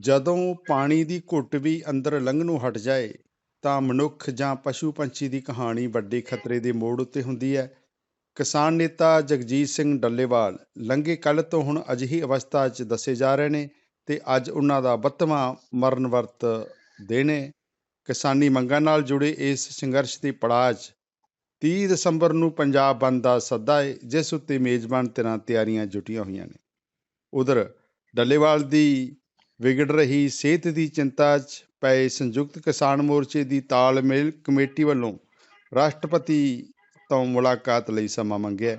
ਜਦੋਂ ਪਾਣੀ ਦੀ ਘੁੱਟ ਵੀ ਅੰਦਰ ਲੰਘਣੋਂ ਹਟ ਜਾਏ, ਤਾਂ ਮਨੁੱਖ ਜਾਂ ਪਸ਼ੂ ਪੰਛੀ ਦੀ ਕਹਾਣੀ ਵੱਡੇ ਖਤਰੇ ਦੇ ਮੋੜ ਉੱਤੇ ਹੁੰਦੀ ਹੈ। ਕਿਸਾਨ ਨੇਤਾ ਜਗਜੀਤ ਸਿੰਘ ਡੱਲੇਵਾਲ ਲੰਘੇ ਕੱਲ ਤੋਂ ਹੁਣ ਅਜਿਹੀ ਅਵਸਥਾ 'ਚ ਦੱਸੇ ਜਾ ਰਹੇ ਨੇ ਤੇ ਅੱਜ ਉਹਨਾਂ ਦਾ 32ਵਾਂ ਮਰਨ ਵਰਤ ਦਿਨ ਹੈ। ਕਿਸਾਨੀ ਮੰਗਾਂ ਨਾਲ ਜੁੜੇ ਇਸ ਸੰਘਰਸ਼ ਦੀ ਪੜਾਅ 'ਚ 30 ਦਸੰਬਰ ਨੂੰ ਪੰਜਾਬ ਬੰਦ ਦਾ ਸੱਦਾ ਹੈ, ਜਿਸ ਉੱਤੇ ਮੇਜ਼ਬਾਨ ਤਰ੍ਹਾਂ ਤਿਆਰੀਆਂ ਜੁਟੀਆਂ ਹੋਈਆਂ ਨੇ। ਉਧਰ ਡੱਲੇਵਾਲ ਦੀ ਵਿਗੜ ਰਹੀ ਸਿਹਤ ਦੀ ਚਿੰਤਾ 'ਚ ਪਏ ਸੰਯੁਕਤ ਕਿਸਾਨ ਮੋਰਚੇ ਦੀ ਤਾਲਮੇਲ ਕਮੇਟੀ ਵੱਲੋਂ ਰਾਸ਼ਟਰਪਤੀ ਤੋਂ ਮੁਲਾਕਾਤ ਲਈ ਸਮਾਂ ਮੰਗਿਆ।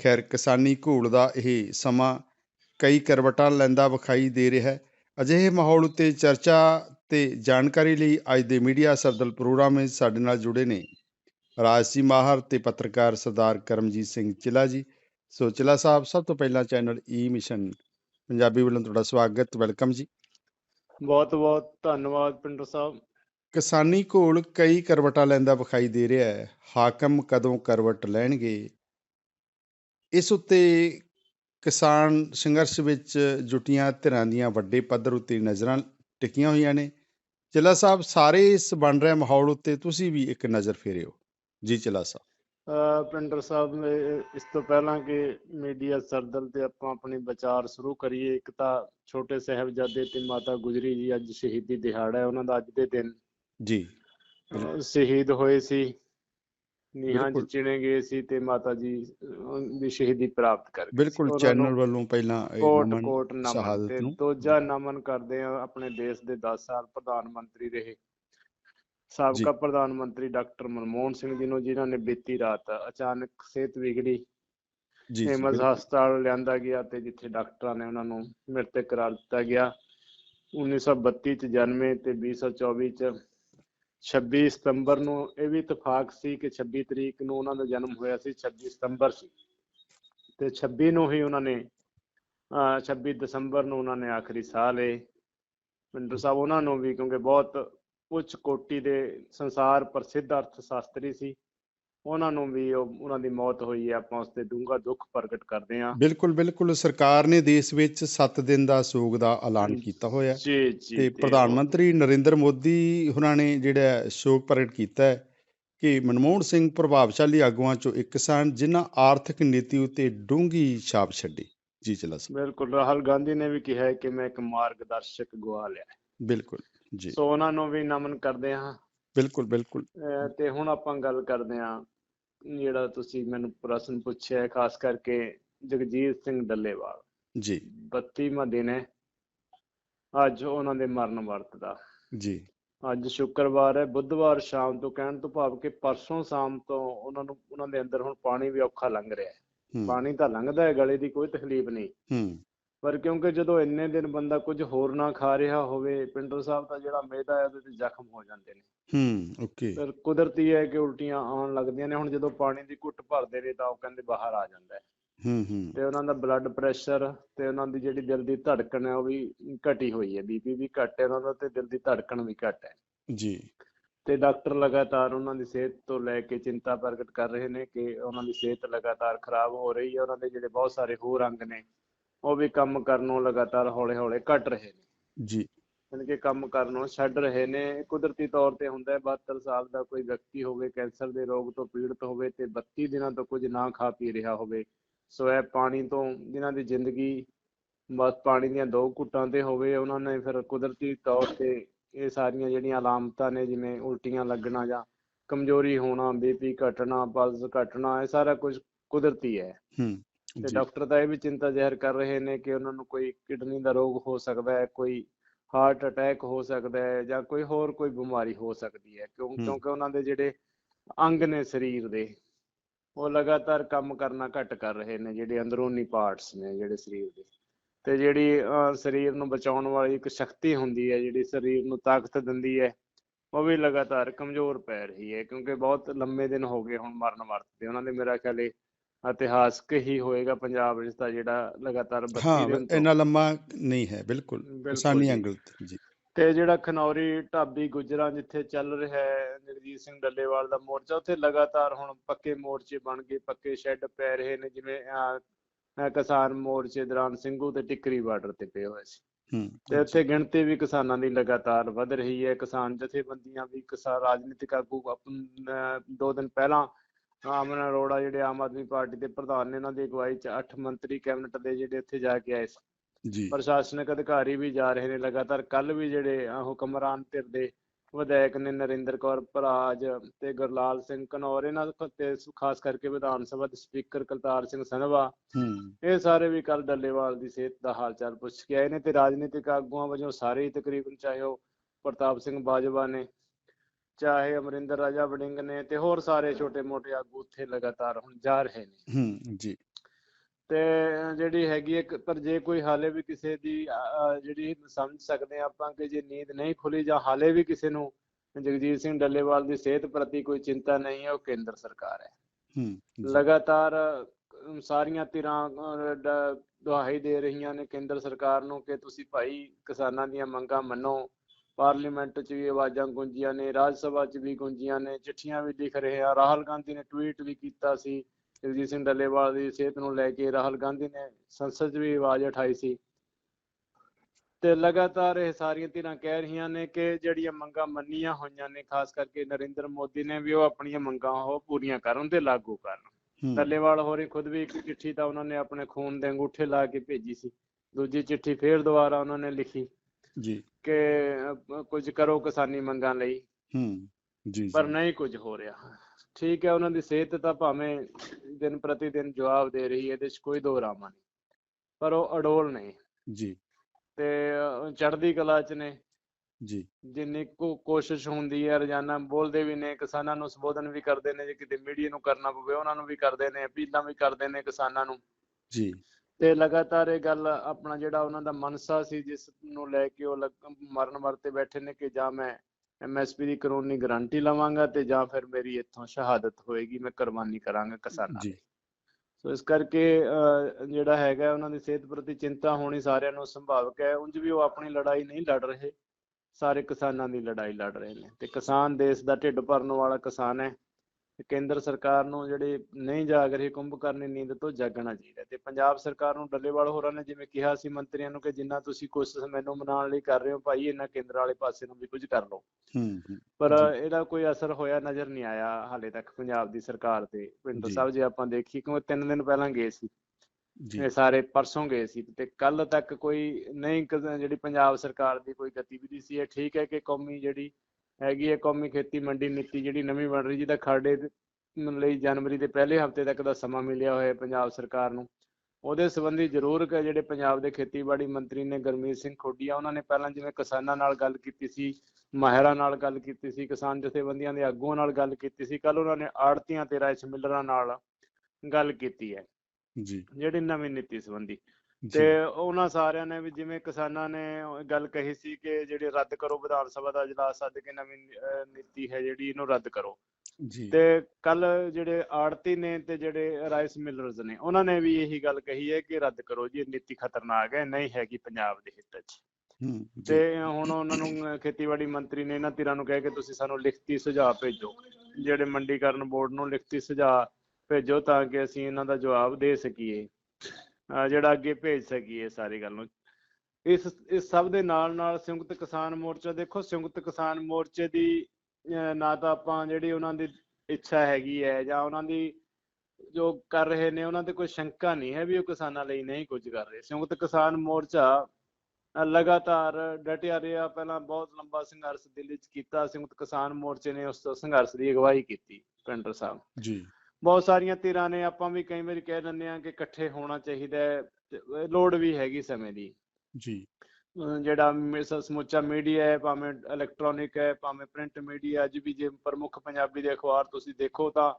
ਖੈਰ, ਕਿਸਾਨੀ ਘੋਲ ਦਾ ਇਹ ਸਮਾਂ ਕਈ ਕਰਵਟਾਂ ਲੈਂਦਾ ਵਿਖਾਈ ਦੇ ਰਿਹਾ ਹੈ। ਅਜਿਹੇ ਮਾਹੌਲ ਉੱਤੇ ਚਰਚਾ ਤੇ ਜਾਣਕਾਰੀ ਲਈ ਅੱਜ ਦੇ ਮੀਡੀਆ ਸਰਦਲ ਪ੍ਰੋਗਰਾਮ ਵਿੱਚ ਸਾਡੇ ਨਾਲ ਜੁੜੇ ਨੇ ਰਾਜਸੀ ਮਾਹਰ ਤੇ ਪੱਤਰਕਾਰ ਸਰਦਾਰ ਕਰਮਜੀਤ ਸਿੰਘ ਚਿਲਾ ਜੀ। ਸੋ ਚਿਲਾ ਸਾਹਿਬ, ਸਭ ਤੋਂ ਪਹਿਲਾਂ channel e E mission Punjabi ਵੱਲੋਂ ਤੁਹਾਡਾ ਸਵਾਗਤ ਵੈਲਕਮ ਜੀ। ਬਹੁਤ ਬਹੁਤ ਧੰਨਵਾਦ ਪਿੰਡਰ ਸਾਹਿਬ। ਕਿਸਾਨੀ ਘੋਲ ਕਈ ਕਰਵਟਾਂ ਲੈਂਦਾ ਵਿਖਾਈ ਦੇ ਰਿਹਾ ਹੈ। ਹਾਕਮ ਕਦੋਂ ਕਰਵਟ ਲੈਣਗੇ? ਇਸ ਉੱਤੇ ਕਿਸਾਨ ਸੰਘਰਸ਼ ਵਿੱਚ ਜੁਟੀਆਂ ਧਿਰਾਂ ਦੀਆਂ ਵੱਡੇ ਪੱਧਰ ਉੱਤੇ ਨਜ਼ਰਾਂ ਟਿਕੀਆਂ ਹੋਈਆਂ ਨੇ। ਚਿਲਾ ਸਾਹਿਬ ਸਾਰੇ ਇਸ ਬਣ ਰਿਹਾ ਮਾਹੌਲ ਉੱਤੇ ਤੁਸੀਂ ਵੀ ਇੱਕ ਨਜ਼ਰ ਫੇਰਿਓ। ਜੀ ਚਿਲਾ ਸਾਹਿਬ। ਪਿੰਡਰ ਸਾਹਿਬ ਨੇ ਇਸ ਤੋਂ ਪਹਿਲਾਂ ਕਿ ਮੀਡੀਆ ਸਰਦਲ ਤੇ ਆਪਾਂ ਆਪਣੀ ਵਿਚਾਰ ਸ਼ੁਰੂ ਕਰੀਏ। ਇੱਕ ਤਾਂ ਛੋਟੇ ਸਾਹਿਬਜ਼ਾਦੇ ਤੇ ਮਾਤਾ ਗੁਜਰੀ ਜੀ ਅੱਜ ਸ਼ਹੀਦੀ ਦਿਹਾੜਾ ਹੈ ਉਹਨਾਂ ਦਾ ਅੱਜ ਦੇ ਦਿਨ। ਜੀ। ਸ਼ਹੀਦ ਹੋਏ ਸੀ ਨੀਹਾਂ। ਚ ਚਿਣੇ ਗਏ ਸੀ ਤੇ ਮਾਤਾ ਜੀ ਦੀ ਸ਼ਹੀਦੀ ਪ੍ਰਾਪਤ ਕਰ ਗਏ ਉਹਨਾਂ ਚੈਨਲ ਵੱਲੋਂ ਪਹਿਲਾਂ ਇਹ ਕੋਟ ਨਮਨ ਕੋਟ ਨਮਨ ਸ਼ਹਾਦਤ ਤੇ ਨੂੰ। ਦੂਜਾ ਨਮਨ ਕਰਦੇ ਆ ਆਪਣੇ ਦੇਸ਼ ਦੇ 10 ਸਾਲ ਪ੍ਰਧਾਨ ਮੰਤਰੀ ਰਹੇ। ਸਾਬਕਾ ਪ੍ਰਧਾਨ ਮੰਤਰੀ ਡਾਕਟਰ ਮਨਮੋਹਨ ਸਿੰਘ ਜੀ ਨੂੰ ਜਿਨ੍ਹਾਂ ਨੇ ਬੀਤੀ ਰਾਤ ਅਚਾਨਕ ਸਿਹਤ ਵਿਗੜੀ ਜੀ ਬਿਲਕੁਲ। ਹਸਪਤਾਲ ਲਿਆਂਦਾ ਗਿਆ ਤੇ ਜਿੱਥੇ ਡਾਕਟਰਾਂ ਨੇ ਉਹਨਾਂ ਨੂੰ ਮ੍ਰਿਤਕ ਕਰਾਰ ਦਿੱਤਾ ਗਿਆ। 1932 ਚ ਜਨਮੇ ਤੇ 2024 ਚ 26 ਸਤੰਬਰ ਨੂੰ ਇਹ ਵੀ ਇਤਫਾਕ ਸੀ ਕਿ 26 ਤਰੀਕ ਨੂੰ ਉਹਨਾਂ ਦਾ ਜਨਮ ਹੋਇਆ ਸੀ 26 ਸਤੰਬਰ ਸੀ। ਤੇ 26 ਨੂੰ ਹੀ ਉਹਨਾਂ ਨੇ ਅਹ 26 ਦਸੰਬਰ ਨੂੰ ਉਹਨਾਂ ਨੇ ਆਖਰੀ ਸਾਹ ਲਏ। ਪਿੰਡਰ ਸਾਹਿਬ ਉਹਨਾਂ ਨੂੰ ਵੀ ਕਿਉਂਕਿ ਬਹੁਤ ਉੱਚ ਕੋਟੀ ਦੇ ਸੰਸਾਰ ਪ੍ਰਸਿੱਧ ਅਰਥ ਸ਼ਾਸਤਰੀ ਸੀ। ਉਹਨਾਂ ਨੂੰ ਵੀ ਉਹ ਉਹਨਾਂ ਦੀ ਮੌਤ ਹੋਈ ਹੈ ਆਪਾਂ ਉਸ ਤੇ ਡੂੰਘਾ ਦੁੱਖ ਪ੍ਰਗਟ ਕਰਦੇ ਹਾਂ। ਬਿਲਕੁਲ ਬਿਲਕੁਲ। ਸਰਕਾਰ ਨੇ ਦੇਸ਼ ਵਿੱਚ 7 ਦਿਨ ਦਾ ਸੋਗ ਦਾ ਐਲਾਨ ਕੀਤਾ ਹੋਇਆ ਹੈ। ਜੀ ਜੀ ਤੇ ਪ੍ਰਧਾਨ ਮੰਤਰੀ ਨਰਿੰਦਰ ਮੋਦੀ ਉਹਨਾਂ ਨੇ ਜਿਹੜਾ ਸ਼ੋਕ ਪ੍ਰਗਟ ਕੀਤਾ ਹੈ ਕਿ ਮਨਮੋਹਨ ਸਿੰਘ ਪ੍ਰਭਾਵਸ਼ਾਲੀ ਆਗੂਆਂ ਚੋਂ ਇੱਕ ਸਨ ਜਿਨ੍ਹਾਂ ਆਰਥਿਕ ਨੀਤੀ ਉੱਤੇ ਡੂੰਘੀ ਛਾਪ ਛੱਡੀ। ਜੀ ਚਲਾ ਬਿਲਕੁਲ। ਰਾਹੁਲ ਗਾਂਧੀ ਨੇ ਵੀ ਕਿਹਾ ਹੈ ਕਿ ਮੈਂ ਇੱਕ ਮਾਰਗਦਰਸ਼ਕ ਗਵਾ ਲਿਆ। ਬਿਲਕੁਲ। ਜੀ। ਸੋ ਉਹਨਾਂ ਨੂੰ ਵੀ ਨਮਨ ਕਰਦੇ ਹਾਂ। ਬਿਲਕੁਲ ਬਿਲਕੁਲ। ਤੇ ਹੁਣ ਆਪਾਂ ਗੱਲ ਕਰਦੇ ਹਾਂ ਜਿਹੜਾ ਤੁਸੀਂ ਮੈਨੂੰ ਪ੍ਰਸ਼ਨ ਪੁੱਛਿਆ ਹੈ, ਖਾਸ ਕਰਕੇ ਜਗਜੀਤ ਸਿੰਘ ਡੱਲੇਵਾਲ। ਜੀ। 32ਵਾਂ ਦਿਨ ਹੈ। ਅੱਜ ਉਹਨਾਂ ਦੇ ਮਰਨ ਵਰਤ ਦਾ। ਜੀ। ਅੱਜ ਸ਼ੁੱਕਰਵਾਰ ਹੈ। ਬੁੱਧਵਾਰ ਸ਼ਾਮ ਤੋਂ ਕਹਿਣ ਤੋਂ ਭਾਵ ਕਿ ਪਰਸੋਂ ਸ਼ਾਮ ਤੋਂ ਉਹਨਾਂ ਨੂੰ ਉਹਨਾਂ ਦੇ ਅੰਦਰ ਹੁਣ ਪਾਣੀ ਵੀ ਔਖਾ ਲੰਘ ਰਿਹਾ ਹੂੰ। ਪਾਣੀ ਤਾਂ ਲੰਘਦਾ ਹੈ ਗਲੇ ਦੀ ਕੋਈ ਤਕਲੀਫ ਨਹੀਂ। ਹੂੰ। ਪਰ ਕਿਉਂਕਿ ਜਦੋਂ ਇੰਨੇ ਦਿਨ ਬੰਦਾ ਕੁਝ ਹੋਰ ਨਾ ਖਾ ਰਿਹਾ ਹੋਵੇ ਪਿੰਡਰ ਸਾਹਿਬ ਦਾ ਜਿਹੜਾ ਮਿਹਦਾ ਹੈ ਉਹਦੇ ਤੇ ਜ਼ਖਮ ਹੋ ਜਾਂਦੇ ਨੇ। ਹੂੰ ਓਕੇ। ਫਿਰ ਕੁਦਰਤੀ ਹੈ ਕਿ ਉਲਟੀਆਂ ਆਉਣ ਲੱਗਦੀਆਂ ਨੇ। ਹੁਣ ਜਦੋਂ ਪਾਣੀ ਦੀ ਘੁੱਟ ਭਰਦੇ ਨੇ ਤਾਂ ਉਹ ਕਹਿੰਦੇ ਬਾਹਰ ਆ ਜਾਂਦਾ ਹੈ। ਹੂੰ ਹੂੰ। ਤੇ ਉਹਨਾਂ ਦਾ ਬਲੱਡ ਪ੍ਰੈਸ਼ਰ ਤੇ ਉਹਨਾਂ ਦੀ ਜਿਹੜੀ ਦਿਲ ਦੀ ਧੜਕਣ ਹੈ ਉਹ ਵੀ ਘਟੀ ਹੋਈ ਹੈ। ਬੀਪੀ ਵੀ ਘੱਟ ਹੈ ਉਹਨਾਂ ਦਾ ਤੇ ਦਿਲ ਦੀ ਧੜਕਣ ਵੀ ਘੱਟ ਹੈ। ਜੀ। ਤੇ ਡਾਕਟਰ ਲਗਾਤਾਰ ਉਹਨਾਂ ਦੀ ਸਿਹਤ ਤੋਂ ਲੈ ਕੇ ਚਿੰਤਾ ਪ੍ਰਗਟ ਕਰ ਰਹੇ ਨੇ ਕਿ ਉਹਨਾਂ ਦੀ ਸਿਹਤ ਲਗਾਤਾਰ ਖਰਾਬ ਹੋ ਰਹੀ ਹੈ। ਉਹਨਾਂ ਦੇ ਜਿਹੜੇ ਬਹੁਤ ਸਾਰੇ ਹੋਰ ਅੰਗ ਨੇ ਉਹ ਵੀ ਕੰਮ ਕਰਨੋਂ ਲਗਾਤਾਰ ਹੌਲੇ-ਹੌਲੇ ਘਟ ਰਹੇ ਨੇ। ਜੀ। ਯਾਨੀ ਕਿ ਕੰਮ ਕਰਨੋਂ ਛੱਡ ਰਹੇ ਨੇ। ਕੁਦਰਤੀ ਤੌਰ ਤੇ ਹੁੰਦਾ ਹੈ 72 ਸਾਲ ਦਾ ਕੋਈ ਵਿਅਕਤੀ ਹੋਵੇ ਕੈਂਸਰ ਦੇ ਰੋਗ ਤੋਂ ਪੀੜਤ ਹੋਵੇ ਤੇ 32 ਦਿਨਾਂ ਤੋਂ ਕੁਝ ਨਾ ਖਾ ਪੀ ਰਿਹਾ ਹੋਵੇ। ਸੋ ਇਹ ਪਾਣੀ ਤੋਂ ਜਿਨ੍ਹਾਂ ਦੀ ਜ਼ਿੰਦਗੀ ਬਸ ਪਾਣੀ ਦੀਆਂ ਦੋ ਘੁੱਟਾਂ ਤੇ ਹੋਵੇ ਉਹਨਾਂ ਨੇ ਫਿਰ ਕੁਦਰਤੀ ਤੌਰ ਤੇ ਇਹ ਸਾਰੀਆਂ ਜਿਹੜੀਆਂ ਅਲਾਮਤਾਂ ਨੇ ਜਿਵੇਂ ਉਲਟੀਆਂ ਲੱਗਣਾ ਜਾਂ ਕਮਜ਼ੋਰੀ ਹੋਣਾ ਬੀਪੀ ਘਟਣਾ ਪਲਸ ਘਟਣਾ ਇਹ ਸਾਰਾ ਕੁਝ ਕੁਦਰਤੀ ਹੈ। ਹੂੰ। ਤੇ ਡਾਕਟਰ ਤਾਂ ਇਹ ਵੀ ਚਿੰਤਾ ਜ਼ਾਹਿਰ ਕਰ ਰਹੇ ਨੇ ਕਿ ਉਹਨਾਂ ਨੂੰ ਕੋਈ ਕਿਡਨੀ ਦਾ ਰੋਗ ਹੋ ਸਕਦਾ ਹੈ ਕੋਈ ਹਾਰਟ ਅਟੈਕ ਹੋ ਸਕਦਾ ਹੈ ਜਾਂ ਕੋਈ ਹੋਰ ਕੋਈ ਬਿਮਾਰੀ ਹੋ ਸਕਦੀ ਹੈ ਕਿਉਂ। ਕਿਉਂਕਿ ਉਹਨਾਂ ਦੇ ਜਿਹੜੇ ਅੰਗ ਨੇ ਸਰੀਰ ਦੇ ਉਹ ਲਗਾਤਾਰ ਕੰਮ ਕਰਨਾ ਘੱਟ ਕਰ ਰਹੇ ਨੇ ਜਿਹੜੇ ਅੰਦਰੂਨੀ ਪਾਰਟਸ ਨੇ ਜਿਹੜੇ ਸਰੀਰ ਦੇ। ਤੇ ਜਿਹੜੀ ਸਰੀਰ ਨੂੰ ਬਚਾਉਣ ਵਾਲੀ ਇੱਕ ਸ਼ਕਤੀ ਹੁੰਦੀ ਹੈ ਜਿਹੜੀ ਸਰੀਰ ਨੂੰ ਤਾਕਤ ਦਿੰਦੀ ਹੈ ਉਹ ਵੀ ਲਗਾਤਾਰ ਕਮਜ਼ੋਰ ਪੈ ਰਹੀ ਹੈ ਕਿਉਂਕਿ ਬਹੁਤ ਲੰਮੇ ਦਿਨ ਹੋ ਗਏ ਹੁਣ ਮਰਨ ਵਰਤਦੇ ਉਹਨਾਂ ਦੇ ਮੇਰਾ ਖਿਆਲ ਇਹ ਇਤਿਹਾਸਕ ਹੀ ਹੋਏਗਾ ਪੰਜਾਬ ਵਿੱਚ ਤਾਂ ਜਿਹੜਾ ਲਗਾਤਾਰ 32 ਹਾਂ ਦਿਨ ਤੋਂ ਇੰਨਾ ਲੰਮਾ ਨਹੀਂ ਹੈ ਬਿਲਕੁਲ। ਬਿਲਕੁਲ ਕਿਸਾਨੀ ਜੀ। ਤੇ ਜਿਹੜਾ ਖਨੌਰੀ ਢਾਬੀ ਗੁਜਰਾਂ ਜਿੱਥੇ ਚੱਲ ਰਿਹਾ ਹੈ ਜਗਜੀਤ ਸਿੰਘ ਡੱਲੇਵਾਲ ਦਾ ਮੋਰਚਾ ਉੱਥੇ ਲਗਾਤਾਰ ਹੁਣ ਪੱਕੇ ਮੋਰਚੇ ਬਣ ਗਏ ਪੱਕੇ ਸ਼ੈੱਡ ਪੈ ਰਹੇ ਨੇ ਜਿਵੇਂ ਕਿਸਾਨ ਮੋਰਚੇ ਦੌਰਾਨ ਸਿੰਘੂ ਤੇ ਟਿੱਕਰੀ ਬਾਰਡਰ ਤੇ ਪਏ ਹੋਏ ਸੀ। ਹੂੰ ਤੇ ਇੱਥੇ ਗਿਣਤੀ ਵੀ ਕਿਸਾਨਾਂ ਦੀ ਲਗਾਤਾਰ ਵਧ ਰਹੀ ਹੈ। ਕਿਸਾਨ ਜਥੇਬੰਦੀਆਂ ਵੀ ਕਿਸਾਨ ਰਾਜਨੀਤਿਕ ਆਗੂ ਦੋ ਦਿਨ ਪਹਿਲਾਂ ਆਮਨ ਅਰੋੜਾ ਜਿਹੜੇ ਆਮ ਆਦਮੀ ਪਾਰਟੀ ਦੇ ਪ੍ਰਧਾਨ ਨੇ ਉਹਨਾਂ ਦੀ ਅਗਵਾਈ 'ਚ ਅੱਠ ਮੰਤਰੀ ਕੈਬਨਿਟ ਦੇ ਜਿਹੜੇ ਇੱਥੇ ਜਾ ਕੇ ਆਏ ਸੀ। ਜੀ। ਪ੍ਰਸ਼ਾਸਨਿਕ ਅਧਿਕਾਰੀ ਵੀ ਜਾ ਰਹੇ ਨੇ ਲਗਾਤਾਰ। ਕੱਲ ਵੀ ਜਿਹੜੇ ਹੁਕਮਰਾਨ ਧਿਰ ਦੇ ਵਿਧਾਇਕ ਨੇ ਨਰਿੰਦਰ ਕੌਰ ਭਰਾਜ ਤੇ ਗੁਰਲਾਲ ਸਿੰਘ ਘਨੌਰ ਇਹਨਾਂ ਦੇ ਤੇ ਖਾਸ ਕਰਕੇ ਵਿਧਾਨ ਸਭਾ ਦੇ ਸਪੀਕਰ ਕਰਤਾਰ ਸਿੰਘ ਸੰਧਵਾ ਹੂੰ। ਇਹ ਸਾਰੇ ਵੀ ਕੱਲ ਡੱਲੇਵਾਲ ਦੀ ਸਿਹਤ ਦਾ ਹਾਲ ਚਾਲ ਪੁੱਛ ਕੇ ਆਏ ਨੇ ਤੇ ਰਾਜਨੀਤਿਕ ਆਗੂਆਂ ਵਜੋਂ ਸਾਰੇ ਹੀ ਤਕਰੀਬਨ ਚਾਹੇ ਉਹ ਪ੍ਰਤਾਪ ਸਿੰਘ ਬਾਜਵਾ ਨੇ ਚਾਹੇ ਅਮਰਿੰਦਰ ਰਾਜਾ ਵੜਿੰਗ ਨੇ ਤੇ ਹੋਰ ਸਾਰੇ ਛੋਟੇ-ਮੋਟੇ ਆਗੂ ਉੱਥੇ ਲਗਾਤਾਰ ਹੁਣ ਜਾ ਰਹੇ ਨੇ। ਹੂੰ ਜੀ। ਤੇ ਜਿਹੜੀ ਹੈਗੀ ਇੱਕ ਪਰ ਜੇ ਕੋਈ ਹਾਲੇ ਵੀ ਕਿਸੇ ਦੀ ਜਿਹੜੀ ਸਮਝ ਸਕਦੇ ਹਾਂ ਆਪਾਂ ਕਿ ਜੇ ਨੀਂਦ ਨਹੀਂ ਖੁੱਲੀ ਜਾਂ ਹਾਲੇ ਵੀ ਕਿਸੇ ਨੂੰ ਜਗਜੀਤ ਸਿੰਘ ਡੱਲੇਵਾਲ ਦੀ ਸਿਹਤ ਪ੍ਰਤੀ ਕੋਈ ਚਿੰਤਾ ਨਹੀਂ ਹੈ ਉਹ ਕੇਂਦਰ ਸਰਕਾਰ ਹੈ। ਹੂੰ ਲਗਾਤਾਰ ਸਾਰੀਆਂ ਧਿਰਾਂ ਦੁਹਾਈ ਦੇ ਰਹੀਆਂ ਨੇ ਕੇਂਦਰ ਸਰਕਾਰ ਨੂੰ ਕਿ ਤੁਸੀਂ ਭਾਈ ਕਿਸਾਨਾਂ ਦੀਆਂ ਮੰਗਾਂ ਮੰਨੋ। ਪਾਰਲੀਮੈਂਟ 'ਚ ਵੀ ਆਵਾਜ਼ਾਂ ਗੂੰਜੀਆਂ ਨੇ ਰਾਜ ਸਭਾ 'ਚ ਵੀ ਗੂੰਜੀਆਂ ਨੇ ਚਿੱਠੀਆਂ ਵੀ ਲਿਖ ਰਹੇ ਆ ਰਾਹੁਲ ਗਾਂਧੀ ਨੇ ਟਵੀਟ ਵੀ ਕੀਤਾ ਸੀ ਜਗਜੀਤ ਸਿੰਘ ਡੱਲੇਵਾਲ ਦੀ ਸਿਹਤ ਨੂੰ ਲੈ ਕੇ ਰਾਹੁਲ ਗਾਂਧੀ ਨੇ ਸੰਸਦ 'ਚ ਵੀ ਆਵਾਜ਼ ਉਠਾਈ ਸੀ। ਤੇ ਲਗਾਤਾਰ ਇਹ ਸਾਰੀਆਂ ਧਿਰਾਂ ਕਹਿ ਰਹੀਆਂ ਨੇ ਕਿ ਜਿਹੜੀਆਂ ਮੰਗਾਂ ਮੰਨੀਆਂ ਹੋਈਆਂ ਨੇ ਖਾਸ ਕਰਕੇ ਨਰਿੰਦਰ ਮੋਦੀ ਨੇ ਵੀ ਉਹ ਆਪਣੀਆਂ ਮੰਗਾਂ ਉਹ ਪੂਰੀਆਂ ਕਰਨ ਤੇ ਲਾਗੂ ਕਰਨ। ਹੂੰ। ਟੱਲੇਵਾਲ ਹੋਰੀ ਖੁਦ ਵੀ ਇੱਕ ਚਿੱਠੀ ਤਾਂ ਉਹਨਾਂ ਨੇ ਆਪਣੇ ਖੂਨ ਦੇ ਅੰਗੂਠੇ ਲਾ ਕੇ ਭੇਜੀ ਸੀ। ਦੂਜੀ ਚਿੱਠੀ ਫੇਰ ਦੁਬਾਰਾ ਉਹਨਾਂ ਨੇ ਲਿਖੀ। ਜੀ। ਕਿ ਕੁਝ ਕਰੋ ਕਿਸਾਨੀ ਮੰਗਾਂ ਲਈ। ਹੂੰ ਜੀ ਪਰ ਨਹੀਂ ਕੁਝ ਹੋ ਰਿਹਾ। ਠੀਕ ਹੈ ਉਹਨਾਂ ਦੀ ਸਿਹਤ ਤਾਂ ਭਾਵੇਂ ਦਿਨ ਪ੍ਰਤੀ ਦਿਨ ਜਵਾਬ ਦੇ ਰਹੀ ਹੈ ਇਹਦੇ 'ਚ ਕੋਈ ਦੋ ਰਾਮਾ ਨਹੀਂ। ਪਰ ਉਹ ਅਡੋਲ ਨਹੀਂ ਜੀ। ਤੇ ਚੜ੍ਹਦੀ ਕਲਾ 'ਚ ਨੇ। ਜੀ। ਜਿੰਨੀ ਕੁ ਕੋਸ਼ਿਸ਼ ਹੁੰਦੀ ਹੈ ਰੋਜ਼ਾਨਾ ਬੋਲਦੇ ਵੀ ਨੇ ਕਿਸਾਨਾਂ ਨੂੰ ਸੰਬੋਧਨ ਵੀ ਕਰਦੇ ਨੇ ਜੇ ਕਿਤੇ ਮੀਡੀਆ ਨੂੰ ਕਰਨਾ ਪਵੇ ਉਹਨਾਂ ਨੂੰ ਵੀ ਕਰਦੇ ਨੇ ਅਪੀਲਾਂ ਵੀ ਕਰਦੇ ਨੇ ਕਿਸਾਨਾਂ ਨੂੰ। ਜੀ। ਤੇ ਲਗਾਤਾਰ ਇਹ ਗੱਲ ਆਪਣਾ ਜਿਹੜਾ ਉਹਨਾਂ ਦਾ ਮਨਸਾ ਸੀ ਜਿਸ ਨੂੰ ਲੈ ਕੇ ਉਹ ਮਰਨ ਵਰਤੇ ਬੈਠੇ ਨੇ ਕਿ ਜਾਂ ਮੈਂ ਐਮਐਸਪੀ ਦੀ ਕਾਨੂੰਨੀ ਗਾਰੰਟੀ ਲਵਾਂਗਾ ਤੇ ਜਾਂ ਫਿਰ ਮੇਰੀ ਇੱਥੋਂ ਸ਼ਹਾਦਤ ਹੋਏਗੀ ਮੈਂ ਕੁਰਬਾਨੀ ਕਰਾਂਗਾ ਕਿਸਾਨਾਂ ਦੀ। ਸੋ ਇਸ ਕਰਕੇ ਜਿਹੜਾ ਹੈਗਾ ਉਹਨਾਂ ਦੀ ਸਿਹਤ ਪ੍ਰਤੀ ਚਿੰਤਾ ਹੋਣੀ ਸਾਰਿਆਂ ਨੂੰ ਸੰਭਾਵਕ ਹੈ। ਉਂਝ ਵੀ ਉਹ ਆਪਣੀ ਲੜਾਈ ਨਹੀਂ ਲੜ ਰਹੇ। ਸਾਰੇ ਕਿਸਾਨਾਂ ਦੀ ਲੜਾਈ ਲੜ ਰਹੇ ਨੇ। ਤੇ ਕਿਸਾਨ ਦੇਸ਼ ਦਾ ਢਿੱਡ ਭਰਨ ਵਾਲਾ ਕਿਸਾਨ ਹੈ। ਕੇਂਦਰ ਸਰਕਾਰ ਨੂੰ ਜਿਹੜੇ ਨਹੀਂ ਜਾਗ ਰਹੀ ਕੁੰਭਕਰਨੀ ਨੀਂਦ ਤੋਂ ਜਾਗਣਾ ਚਾਹੀਦਾ ਤੇ ਪੰਜਾਬ ਸਰਕਾਰ ਨੂੰ ਡੱਲੇਵਾਲ ਹੋਰਾਂ ਨੇ ਜਿਵੇਂ ਕਿਹਾ ਸੀ ਮੰਤਰੀਆਂ ਨੂੰ ਕਿ ਜਿੰਨਾ ਤੁਸੀਂ ਕੋਸ਼ਿਸ਼ ਮੈਨੂੰ ਮਨਾਉਣ ਲਈ ਕਰ ਰਹੇ ਹੋ ਭਾਈ ਇਹਨਾਂ ਕੇਂਦਰ ਵਾਲੇ ਪਾਸੇ ਨੂੰ ਵੀ ਕੁਝ ਕਰ ਲਓ ਪਰ। ਇਹਦਾ ਕੋਈ ਅਸਰ ਹੋਇਆ ਨਜ਼ਰ ਨਹੀਂ ਆਇਆ ਹਾਲੇ ਤੱਕ ਪੰਜਾਬ ਦੀ ਸਰਕਾਰ ਤੇ ਪਿੰਡੋ। ਸਾਹਿਬ ਜੇ ਆਪਾਂ ਦੇਖੀ ਕਿਉਂ ਤਿੰਨ ਦਿਨ ਪਹਿਲਾਂ ਗਏ ਸੀ ਜੀ ਇਹ ਸਾਰੇ ਪਰਸੋਂ ਗਏ ਸੀ ਤੇ ਕੱਲ ਤੱਕ ਕੋਈ ਨਹੀਂ ਜਿਹੜੀ ਪੰਜਾਬ ਸਰਕਾਰ ਦੀ ਕੋਈ ਗਤੀਵਿਧੀ ਸੀ ਇਹ ਠੀਕ ਹੈ ਕਿ ਕੌਮੀ ਜਿਹੜੀ ਹੈਗੀ ਹੈ ਕੌਮੀ ਖੇਤੀ ਮੰਡੀ ਨੀਤੀ ਜਿਹੜੀ ਨਵੀਂ ਬਣ ਰਹੀ ਜਿਹਦਾ ਖਰੜੇ ਲਈ ਜਨਵਰੀ ਦੇ ਪਹਿਲੇ ਹਫ਼ਤੇ ਤੱਕ ਦਾ ਸਮਾਂ ਮਿਲਿਆ ਹੋਇਆ ਪੰਜਾਬ ਸਰਕਾਰ ਨੂੰ। ਉਹਦੇ ਸੰਬੰਧੀ ਜ਼ਰੂਰ ਕਿ ਜਿਹੜੇ ਪੰਜਾਬ ਦੇ ਖੇਤੀਬਾੜੀ ਮੰਤਰੀ ਨੇ ਗੁਰਮੀਤ ਸਿੰਘ ਖੋਡੀਆ ਉਹਨਾਂ ਨੇ ਪਹਿਲਾਂ ਜਿਵੇਂ ਕਿਸਾਨਾਂ ਨਾਲ ਗੱਲ ਕੀਤੀ ਸੀ ਮਾਹਿਰਾਂ ਨਾਲ ਗੱਲ ਕੀਤੀ ਸੀ ਕਿਸਾਨ ਜਥੇਬੰਦੀਆਂ ਦੇ ਆਗੂਆਂ ਨਾਲ ਗੱਲ ਕੀਤੀ ਸੀ ਕੱਲ ਉਹਨਾਂ ਨੇ ਆੜਤੀਆਂ ਤੇ ਰਾਈਸ ਮਿਲਰਾਂ ਨਾਲ ਗੱਲ ਕੀਤੀ ਹੈ। ਜੀ। ਜਿਹੜੀ ਨਵੀਂ ਨੀਤੀ ਸੰਬੰਧੀ। ਤੇ ਉਹਨਾਂ ਸਾਰਿਆਂ ਨੇ ਵੀ ਜਿਵੇਂ ਕਿਸਾਨਾਂ ਨੇ ਗੱਲ ਕਹੀ ਸੀ ਕਿ ਜਿਹੜੇ ਰੱਦ ਕਰੋ ਵਿਧਾਨ ਸਭਾ ਦਾ ਇਜਲਾਸ ਸੱਦ ਕੇ ਨਵੀਂ ਨੀਤੀ ਹੈ ਜਿਹੜੀ ਇਹਨੂੰ ਰੱਦ ਕਰੋ। ਜੀ। ਤੇ ਕੱਲ ਜਿਹੜੇ ਆੜਤੀ ਨੇ ਤੇ ਜਿਹੜੇ ਰਾਈਸ ਮਿਲਰਸ ਨੇ ਉਹਨਾਂ ਨੇ ਵੀ ਇਹੀ ਗੱਲ ਕਹੀ ਹੈ ਕਿ ਰੱਦ ਕਰੋ ਜੀ ਇਹ ਨੀਤੀ ਖਤਰਨਾਕ ਹੈ ਨਹੀਂ ਹੈਗੀ ਪੰਜਾਬ ਦੇ ਹਿੱਤ 'ਚ। ਤੇ ਹੁਣ ਉਹਨਾਂ ਨੂੰ ਖੇਤੀਬਾੜੀ ਮੰਤਰੀ ਨੇ ਇਹਨਾਂ ਧਿਰਾਂ ਨੂੰ ਕਹਿ ਕੇ ਤੁਸੀਂ ਸਾਨੂੰ ਲਿਖਤੀ ਸੁਝਾਅ ਭੇਜੋ ਜਿਹੜੇ ਮੰਡੀਕਰਨ ਬੋਰਡ ਨੂੰ ਲਿਖਤੀ ਸੁਝਾਅ ਭੇਜੋ ਤਾਂ ਕਿ ਅਸੀਂ ਇਹਨਾਂ ਦਾ ਜਵਾਬ ਦੇ ਸਕੀਏ। ਜਿਹੜਾ ਅੱਗੇ ਭੇਜ ਸਕੀਏ ਸਾਰੀ ਗੱਲ ਨੂੰ। ਇਸ ਇਸ ਸਭ ਦੇ ਨਾਲ ਨਾਲ ਸੰਯੁਕਤ ਕਿਸਾਨ ਮੋਰਚਾ, ਦੇਖੋ ਸੰਯੁਕਤ ਕਿਸਾਨ ਮੋਰਚੇ ਦੀ ਨਾ ਤਾਂ ਆਪਾਂ ਜਿਹੜੀ ਉਹਨਾਂ ਦੀ ਇੱਛਾ ਹੈਗੀ ਹੈ ਜਾਂ ਉਹਨਾਂ ਦੀ ਜੋ ਕਰ ਰਹੇ ਨੇ, ਉਹਨਾਂ ਤੇ ਕੋਈ ਸ਼ੰਕਾ ਨਹੀਂ ਹੈ ਵੀ ਉਹ ਕਿਸਾਨਾਂ ਲਈ ਨਹੀਂ ਕੁਝ ਕਰ ਰਹੇ। ਸੰਯੁਕਤ ਕਿਸਾਨ ਮੋਰਚਾ ਲਗਾਤਾਰ ਡਟਿਆ ਰਿਹਾ, ਪਹਿਲਾਂ ਬਹੁਤ ਲੰਬਾ ਸੰਘਰਸ਼ ਦਿੱਲੀ 'ਚ ਕੀਤਾ, ਸੰਯੁਕਤ ਕਿਸਾਨ ਮੋਰਚੇ ਨੇ ਉਸ ਸੰਘਰਸ਼ ਦੀ ਅਗਵਾਈ ਕੀਤੀ ਪਿੰਡਰ ਸਾਹਿਬ। ਜੀ। ਬਹੁਤ ਸਾਰੀਆਂ ਧਿਰਾਂ ਨੇ ਆਪਾਂ ਵੀ ਕਈ ਵਾਰੀ ਕਹਿ ਦਿੰਦੇ ਆ ਕਿ ਇਕੱਠੇ ਹੋਣਾ ਚਾਹੀਦਾ ਹੈ ਲੋੜ ਵੀ ਹੈਗੀ ਸਮੇਂ ਦੀ। ਜੀ। ਜਿਹੜਾ ਸਮੁੱਚਾ ਮੀਡੀਆ ਹੈ ਭਾਵੇਂ ਇਲੈਕਟ੍ਰੋਨਿਕ ਹੈ ਭਾਵੇਂ ਪ੍ਰਿੰਟ ਮੀਡੀਆ ਅੱਜ ਵੀ ਜੇ ਪ੍ਰਮੁੱਖ ਪੰਜਾਬੀ ਦੇ ਅਖਬਾਰ ਤੁਸੀਂ ਦੇਖੋ ਤਾਂ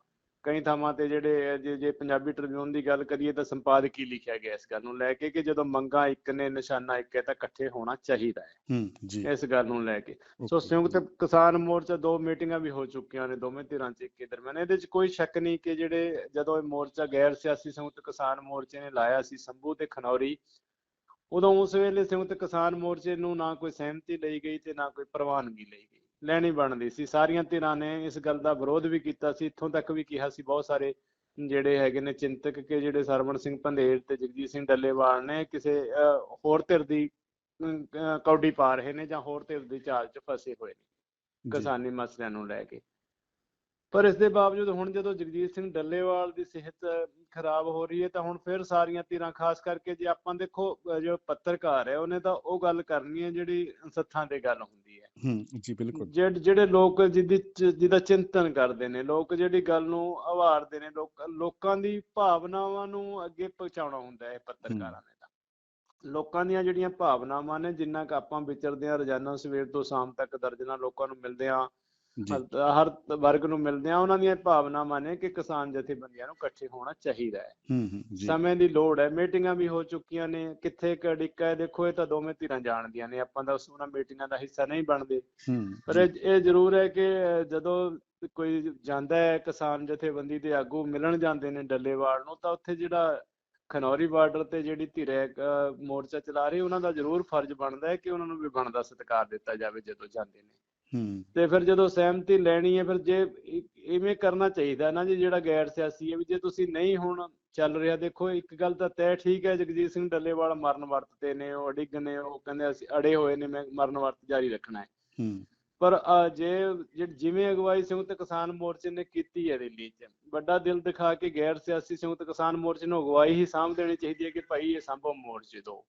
ਕਈ ਥਾਵਾਂ ਤੇ ਜਿਹੜੇ ਜੇ ਜੇ ਪੰਜਾਬੀ ਟ੍ਰਿਬਿਊਨ ਦੀ ਗੱਲ ਕਰੀਏ ਤਾਂ ਸੰਪਾਦਕੀ ਲਿਖਿਆ ਗਿਆ ਇਸ ਗੱਲ ਨੂੰ ਲੈ ਕੇ ਕਿ ਜਦੋਂ ਮੰਗਾਂ ਇੱਕ ਨੇ ਨਿਸ਼ਾਨਾ ਇੱਕ ਹੈ ਤਾਂ ਇਕੱਠੇ ਹੋਣਾ ਚਾਹੀਦਾ ਹੈ। ਹੂੰ ਜੀ। ਇਸ ਗੱਲ ਨੂੰ ਲੈ ਕੇ। ਸੋ ਸੰਯੁਕਤ ਕਿਸਾਨ ਮੋਰਚਾ ਦੋ ਮੀਟਿੰਗਾਂ ਵੀ ਹੋ ਚੁੱਕੀਆਂ ਨੇ ਦੋਵੇਂ ਧਿਰਾਂ 'ਚ ਇੱਕ ਦਰਮਿਆਨ। ਇਹਦੇ 'ਚ ਕੋਈ ਸ਼ੱਕ ਨਹੀਂ ਕਿ ਜਿਹੜੇ ਜਦੋਂ ਇਹ ਮੋਰਚਾ ਗੈਰ ਸਿਆਸੀ ਸੰਯੁਕਤ ਕਿਸਾਨ ਮੋਰਚੇ ਨੇ ਲਾਇਆ ਸੀ ਸੰਭੂ ਤੇ ਖਨੌਰੀ ਉਦੋਂ ਉਸ ਵੇਲੇ ਸੰਯੁਕਤ ਕਿਸਾਨ ਮੋਰਚੇ ਨੂੰ ਨਾ ਕੋਈ ਸਹਿਮਤੀ ਲਈ ਗਈ ਤੇ ਨਾ ਕੋਈ ਪ੍ਰਵਾਨਗੀ ਲਈ ਗਈ। ਲੈਣੀ ਬਣਦੀ ਸੀ। ਸਾਰੀਆਂ ਧਿਰਾਂ ਨੇ ਇਸ ਗੱਲ ਦਾ ਵਿਰੋਧ ਵੀ ਕੀਤਾ ਸੀ। ਇੱਥੋਂ ਤੱਕ ਵੀ ਕਿਹਾ ਸੀ ਬਹੁਤ ਸਾਰੇ ਜਿਹੜੇ ਹੈਗੇ ਨੇ ਚਿੰਤਕ ਕਿ ਜਿਹੜੇ ਸਰਵਣ ਸਿੰਘ ਪੰਧੇਰ ਤੇ ਜਗਜੀਤ ਸਿੰਘ ਡੱਲੇਵਾਲ ਨੇ ਕਿਸੇ ਹੋਰ ਧਿਰ ਦੀ ਕੌਡੀ ਪਾ ਰਹੇ ਨੇ ਜਾਂ ਹੋਰ ਤੇ ਦੀ ਚਾਲ 'ਚ ਫਸੇ ਹੋਏ ਨੇ ਕਿਸਾਨੀ ਮਸਲਿਆਂ ਨੂੰ ਲੈ ਕੇ। ਪਰ ਇਸ ਦੇ ਬਾਵਜੂਦ ਹੁਣ ਜਦੋਂ ਜਗਜੀਤ ਸਿੰਘ ਡੱਲੇਵਾਲ ਦੀ ਸਿਹਤ ਖਰਾਬ ਹੋ ਰਹੀ ਹੈ ਤਾਂ ਹੁਣ ਫਿਰ ਸਾਰੀਆਂ ਧਿਰਾਂ ਖਾਸ ਕਰਕੇ ਜੇ ਆਪਾਂ ਦੇਖੋ ਜੋ ਪੱਤਰਕਾਰ ਹੈ ਉਹਨੇ ਤਾਂ ਉਹ ਗੱਲ ਕਰਨੀ ਹੈ ਜਿਹੜੀ ਸੱਥਾਂ ਤੇ ਗੱਲ ਹੁੰਦੀ ਹੈ ਜੀ ਬਿਲਕੁਲ। ਜਿਹੜੇ ਲੋਕ ਜਿਹਦੀ ਜਿਹਦਾ ਚਿੰਤਨ ਕਰਦੇ ਨੇ ਲੋਕ ਜਿਹੜੀ ਗੱਲ ਨੂੰ ਆਵਾਰਦੇ ਨੇ ਲੋਕ ਦੀ ਭਾਵਨਾਵਾਂ ਨੂੰ ਅੱਗੇ ਪਹੁੰਚਾਉਣਾ ਹੁੰਦਾ ਹੈ ਪੱਤਰਕਾਰਾਂ ਨੇ ਤਾਂ। ਲੋਕਾਂ ਦੀਆਂ ਜਿਹੜੀਆਂ ਭਾਵਨਾਵਾਂ ਨੇ ਜਿੰਨਾ ਕੁ ਆਪਾਂ ਵਿਚਰਦੇ ਆ ਰੋਜ਼ਾਨਾ ਸਵੇਰ ਤੋਂ ਸ਼ਾਮ ਤੱਕ ਦਰਜਨਾਂ ਲੋਕਾਂ ਨੂੰ ਮਿਲਦੇ ਆ ਹਰ ਵਰਗ ਨੂੰ ਮਿਲਦੇ ਆ ਉਹਨਾਂ ਦੀਆਂ ਭਾਵਨਾਵਾਂ ਨੇ ਕਿ ਕਿਸਾਨ ਜਥੇਬੰਦੀਆਂ ਨੂੰ ਇਕੱਠੇ ਹੋਣਾ ਚਾਹੀਦਾ ਹੈ। ਹੂੰ ਹੂੰ ਜੀ। ਸਮੇਂ ਦੀ ਲੋੜ ਹੈ ਮੀਟਿੰਗਾਂ ਵੀ ਹੋ ਚੁੱਕੀਆਂ ਨੇ ਕਿੱਥੇ ਕੜਿੱਕਾ ਹੈ ਦੇਖੋ ਇਹ ਤਾਂ ਦੋਵੇਂ ਧਿਰਾਂ ਜਾਣਦੀਆਂ ਨੇ ਆਪਾਂ ਤਾਂ ਉਸ ਉਹਨਾਂ ਮੀਟਿੰਗਾਂ ਦਾ ਹਿੱਸਾ ਨਹੀਂ ਬਣਦੇ। ਪਰ ਇਹ ਜ਼ਰੂਰ ਹੈ ਕਿ ਜਦੋਂ ਕੋਈ ਜਾਂਦਾ ਹੈ ਕਿਸਾਨ ਜਥੇਬੰਦੀ ਦੇ ਆਗੂ ਮਿਲਣ ਜਾਂਦੇ ਨੇ ਡੱਲੇਵਾਲ ਨੂੰ ਤਾਂ ਉੱਥੇ ਜਿਹੜਾ ਖਨੌਰੀ ਬਾਰਡਰ ਤੇ ਜਿਹੜੀ ਧਿਰ ਮੋਰਚਾ ਚਲਾ ਰਹੀ ਉਹਨਾਂ ਦਾ ਜ਼ਰੂਰ ਫਰਜ਼ ਬਣਦਾ ਹੈ ਕਿ ਉਹਨਾਂ ਨੂੰ ਵੀ ਬਣਦਾ ਸਤਿਕਾਰ ਦਿੱਤਾ ਜਾਵੇ ਜਦੋਂ ਜਾਂਦੇ ਨੇ। ਤੇ ਫਿਰ ਜਦੋਂ ਸਹਿਮਤੀ ਲੈਣੀ ਹੈ ਫਿਰ ਜੇ ਇਵੇਂ ਕਰਨਾ ਚਾਹੀਦਾ ਨਾ ਜੀ ਜਿਹੜਾ ਗੈਰ ਸਿਆਸੀ ਹੈ ਵੀ ਜੇ ਤੁਸੀਂ ਨਹੀਂ ਹੁਣ ਚੱਲ ਰਿਹਾ ਦੇਖੋ ਇੱਕ ਗੱਲ ਤਾਂ ਤੈਅ ਠੀਕ ਹੈ ਜਗਜੀਤ ਸਿੰਘ ਡੱਲੇਵਾਲ ਮਰਨ ਵਰਤ ਤੇ ਨੇ ਉਹ ਅੜਿੱਗ ਨੇ ਉਹ ਕਹਿੰਦੇ ਅਸੀਂ ਅੜੇ ਹੋਏ ਨੇ ਮੈਂ ਮਰਨ ਵਰਤ ਜਾਰੀ ਰੱਖਣਾ ਹੈ। ਪਰ ਜੇ ਜਿਵੇਂ ਅਗਵਾਈ ਸੰਯੁਕਤ ਕਿਸਾਨ ਮੋਰਚੇ ਨੇ ਕੀਤੀ ਹੈ ਦਿੱਲੀ 'ਚ ਵੱਡਾ ਦਿਲ ਦਿਖਾ ਕੇ ਗੈਰ ਸਿਆਸੀ ਸੰਯੁਕਤ ਕਿਸਾਨ ਮੋਰਚੇ ਨੂੰ ਅਗਵਾਈ ਹੀ ਸਾਂਭ ਦੇਣੀ ਚਾਹੀਦੀ ਹੈ ਕਿ ਭਾਈ ਇਹ ਸੰਭਵ ਮੋਰਚੇ ਦੋ।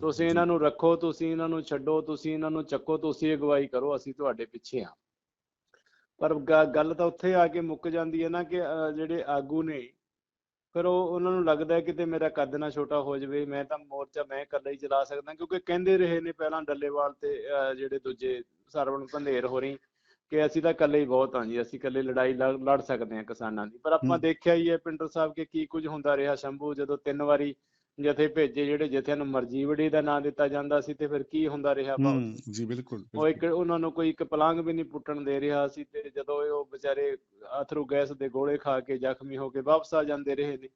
ਤੁਸੀਂ ਇਹਨਾਂ ਨੂੰ ਰੱਖੋ ਤੁਸੀਂ ਇਹਨਾਂ ਨੂੰ ਛੱਡੋ ਤੁਸੀਂ ਇਹਨਾਂ ਨੂੰ ਚੱਕੋ ਤੁਸੀਂ ਅਗਵਾਈ ਕਰੋ ਅਸੀਂ ਤੁਹਾਡੇ ਪਿੱਛੇ ਆ ਪਰ ਗੱਲ ਤਾਂ ਉੱਥੇ ਆ ਕੇ ਮੁੱਕ ਜਾਂਦੀ ਹੈ ਨਾ ਕਿ ਜਿਹੜੇ ਆਗੂ ਨੇ ਫਿਰ ਉਹ ਉਹਨਾਂ ਨੂੰ ਲੱਗਦਾ ਹੈ ਕਿਤੇ ਮੇਰਾ ਕੱਦ ਨਾ ਛੋਟਾ ਹੋ ਜਾਵੇ ਮੈਂ ਤਾਂ ਮੋਰਚਾ ਮੈਂ ਇਕੱਲਾ ਹੀ ਚਲਾ ਸਕਦਾ ਕਿਉਂਕਿ ਕਹਿੰਦੇ ਰਹੇ ਨੇ ਪਹਿਲਾਂ ਡੱਲੇਵਾਲ ਤੇ ਜਿਹੜੇ ਦੂਜੇ ਸਰਵਣ ਭੰਦੇਰ ਹੋਰੀ ਕਿ ਅਸੀਂ ਤਾਂ ਇਕੱਲੇ ਹੀ ਬਹੁਤ ਹਾਂ ਜੀ ਅਸੀਂ ਇਕੱਲੇ ਲੜਾਈ ਲੜ ਸਕਦੇ ਹਾਂ ਕਿਸਾਨਾਂ ਦੀ। ਪਰ ਆਪਾਂ। ਦੇਖਿਆ ਹੀ ਹੈ ਪਿੰਡਰ ਸਾਹਿਬ ਕਿ ਕੀ ਕੁਝ ਹੁੰਦਾ ਰਿਹਾ ਸ਼ੰਭੂ ਜਦੋਂ ਤਿੰਨ ਵਾਰੀ ਜਥੇ ਭੇਜੇ ਜਿਹੜੇ ਜਥਿਆਂ ਨੂੰ ਮਰਜੀਵੜੀ ਦਾ ਨਾਂ ਦਿੱਤਾ ਜਾਂਦਾ ਸੀ ਤੇ ਫਿਰ ਕੀ ਹੁੰਦਾ ਰਿਹਾ ਹੂੰ ਜੀ ਬਿਲਕੁਲ ਉਹ ਇੱਕ ਉਹਨਾਂ ਨੂੰ ਕੋਈ ਇੱਕ ਪਲੰਗ ਵੀ ਨਹੀਂ ਪੁੱਟਣ ਦੇ ਰਿਹਾ ਸੀ ਤੇ ਜਦੋਂ ਉਹ ਵਿਚਾਰੇ ਅਥਰੂ ਗੈਸ ਦੇ ਗੋਲੇ ਖਾ ਕੇ ਜ਼ਖਮੀ ਹੋ ਕੇ ਵਾਪਸ ਆ ਜਾਂਦੇ ਰਹੇ ਨੇ।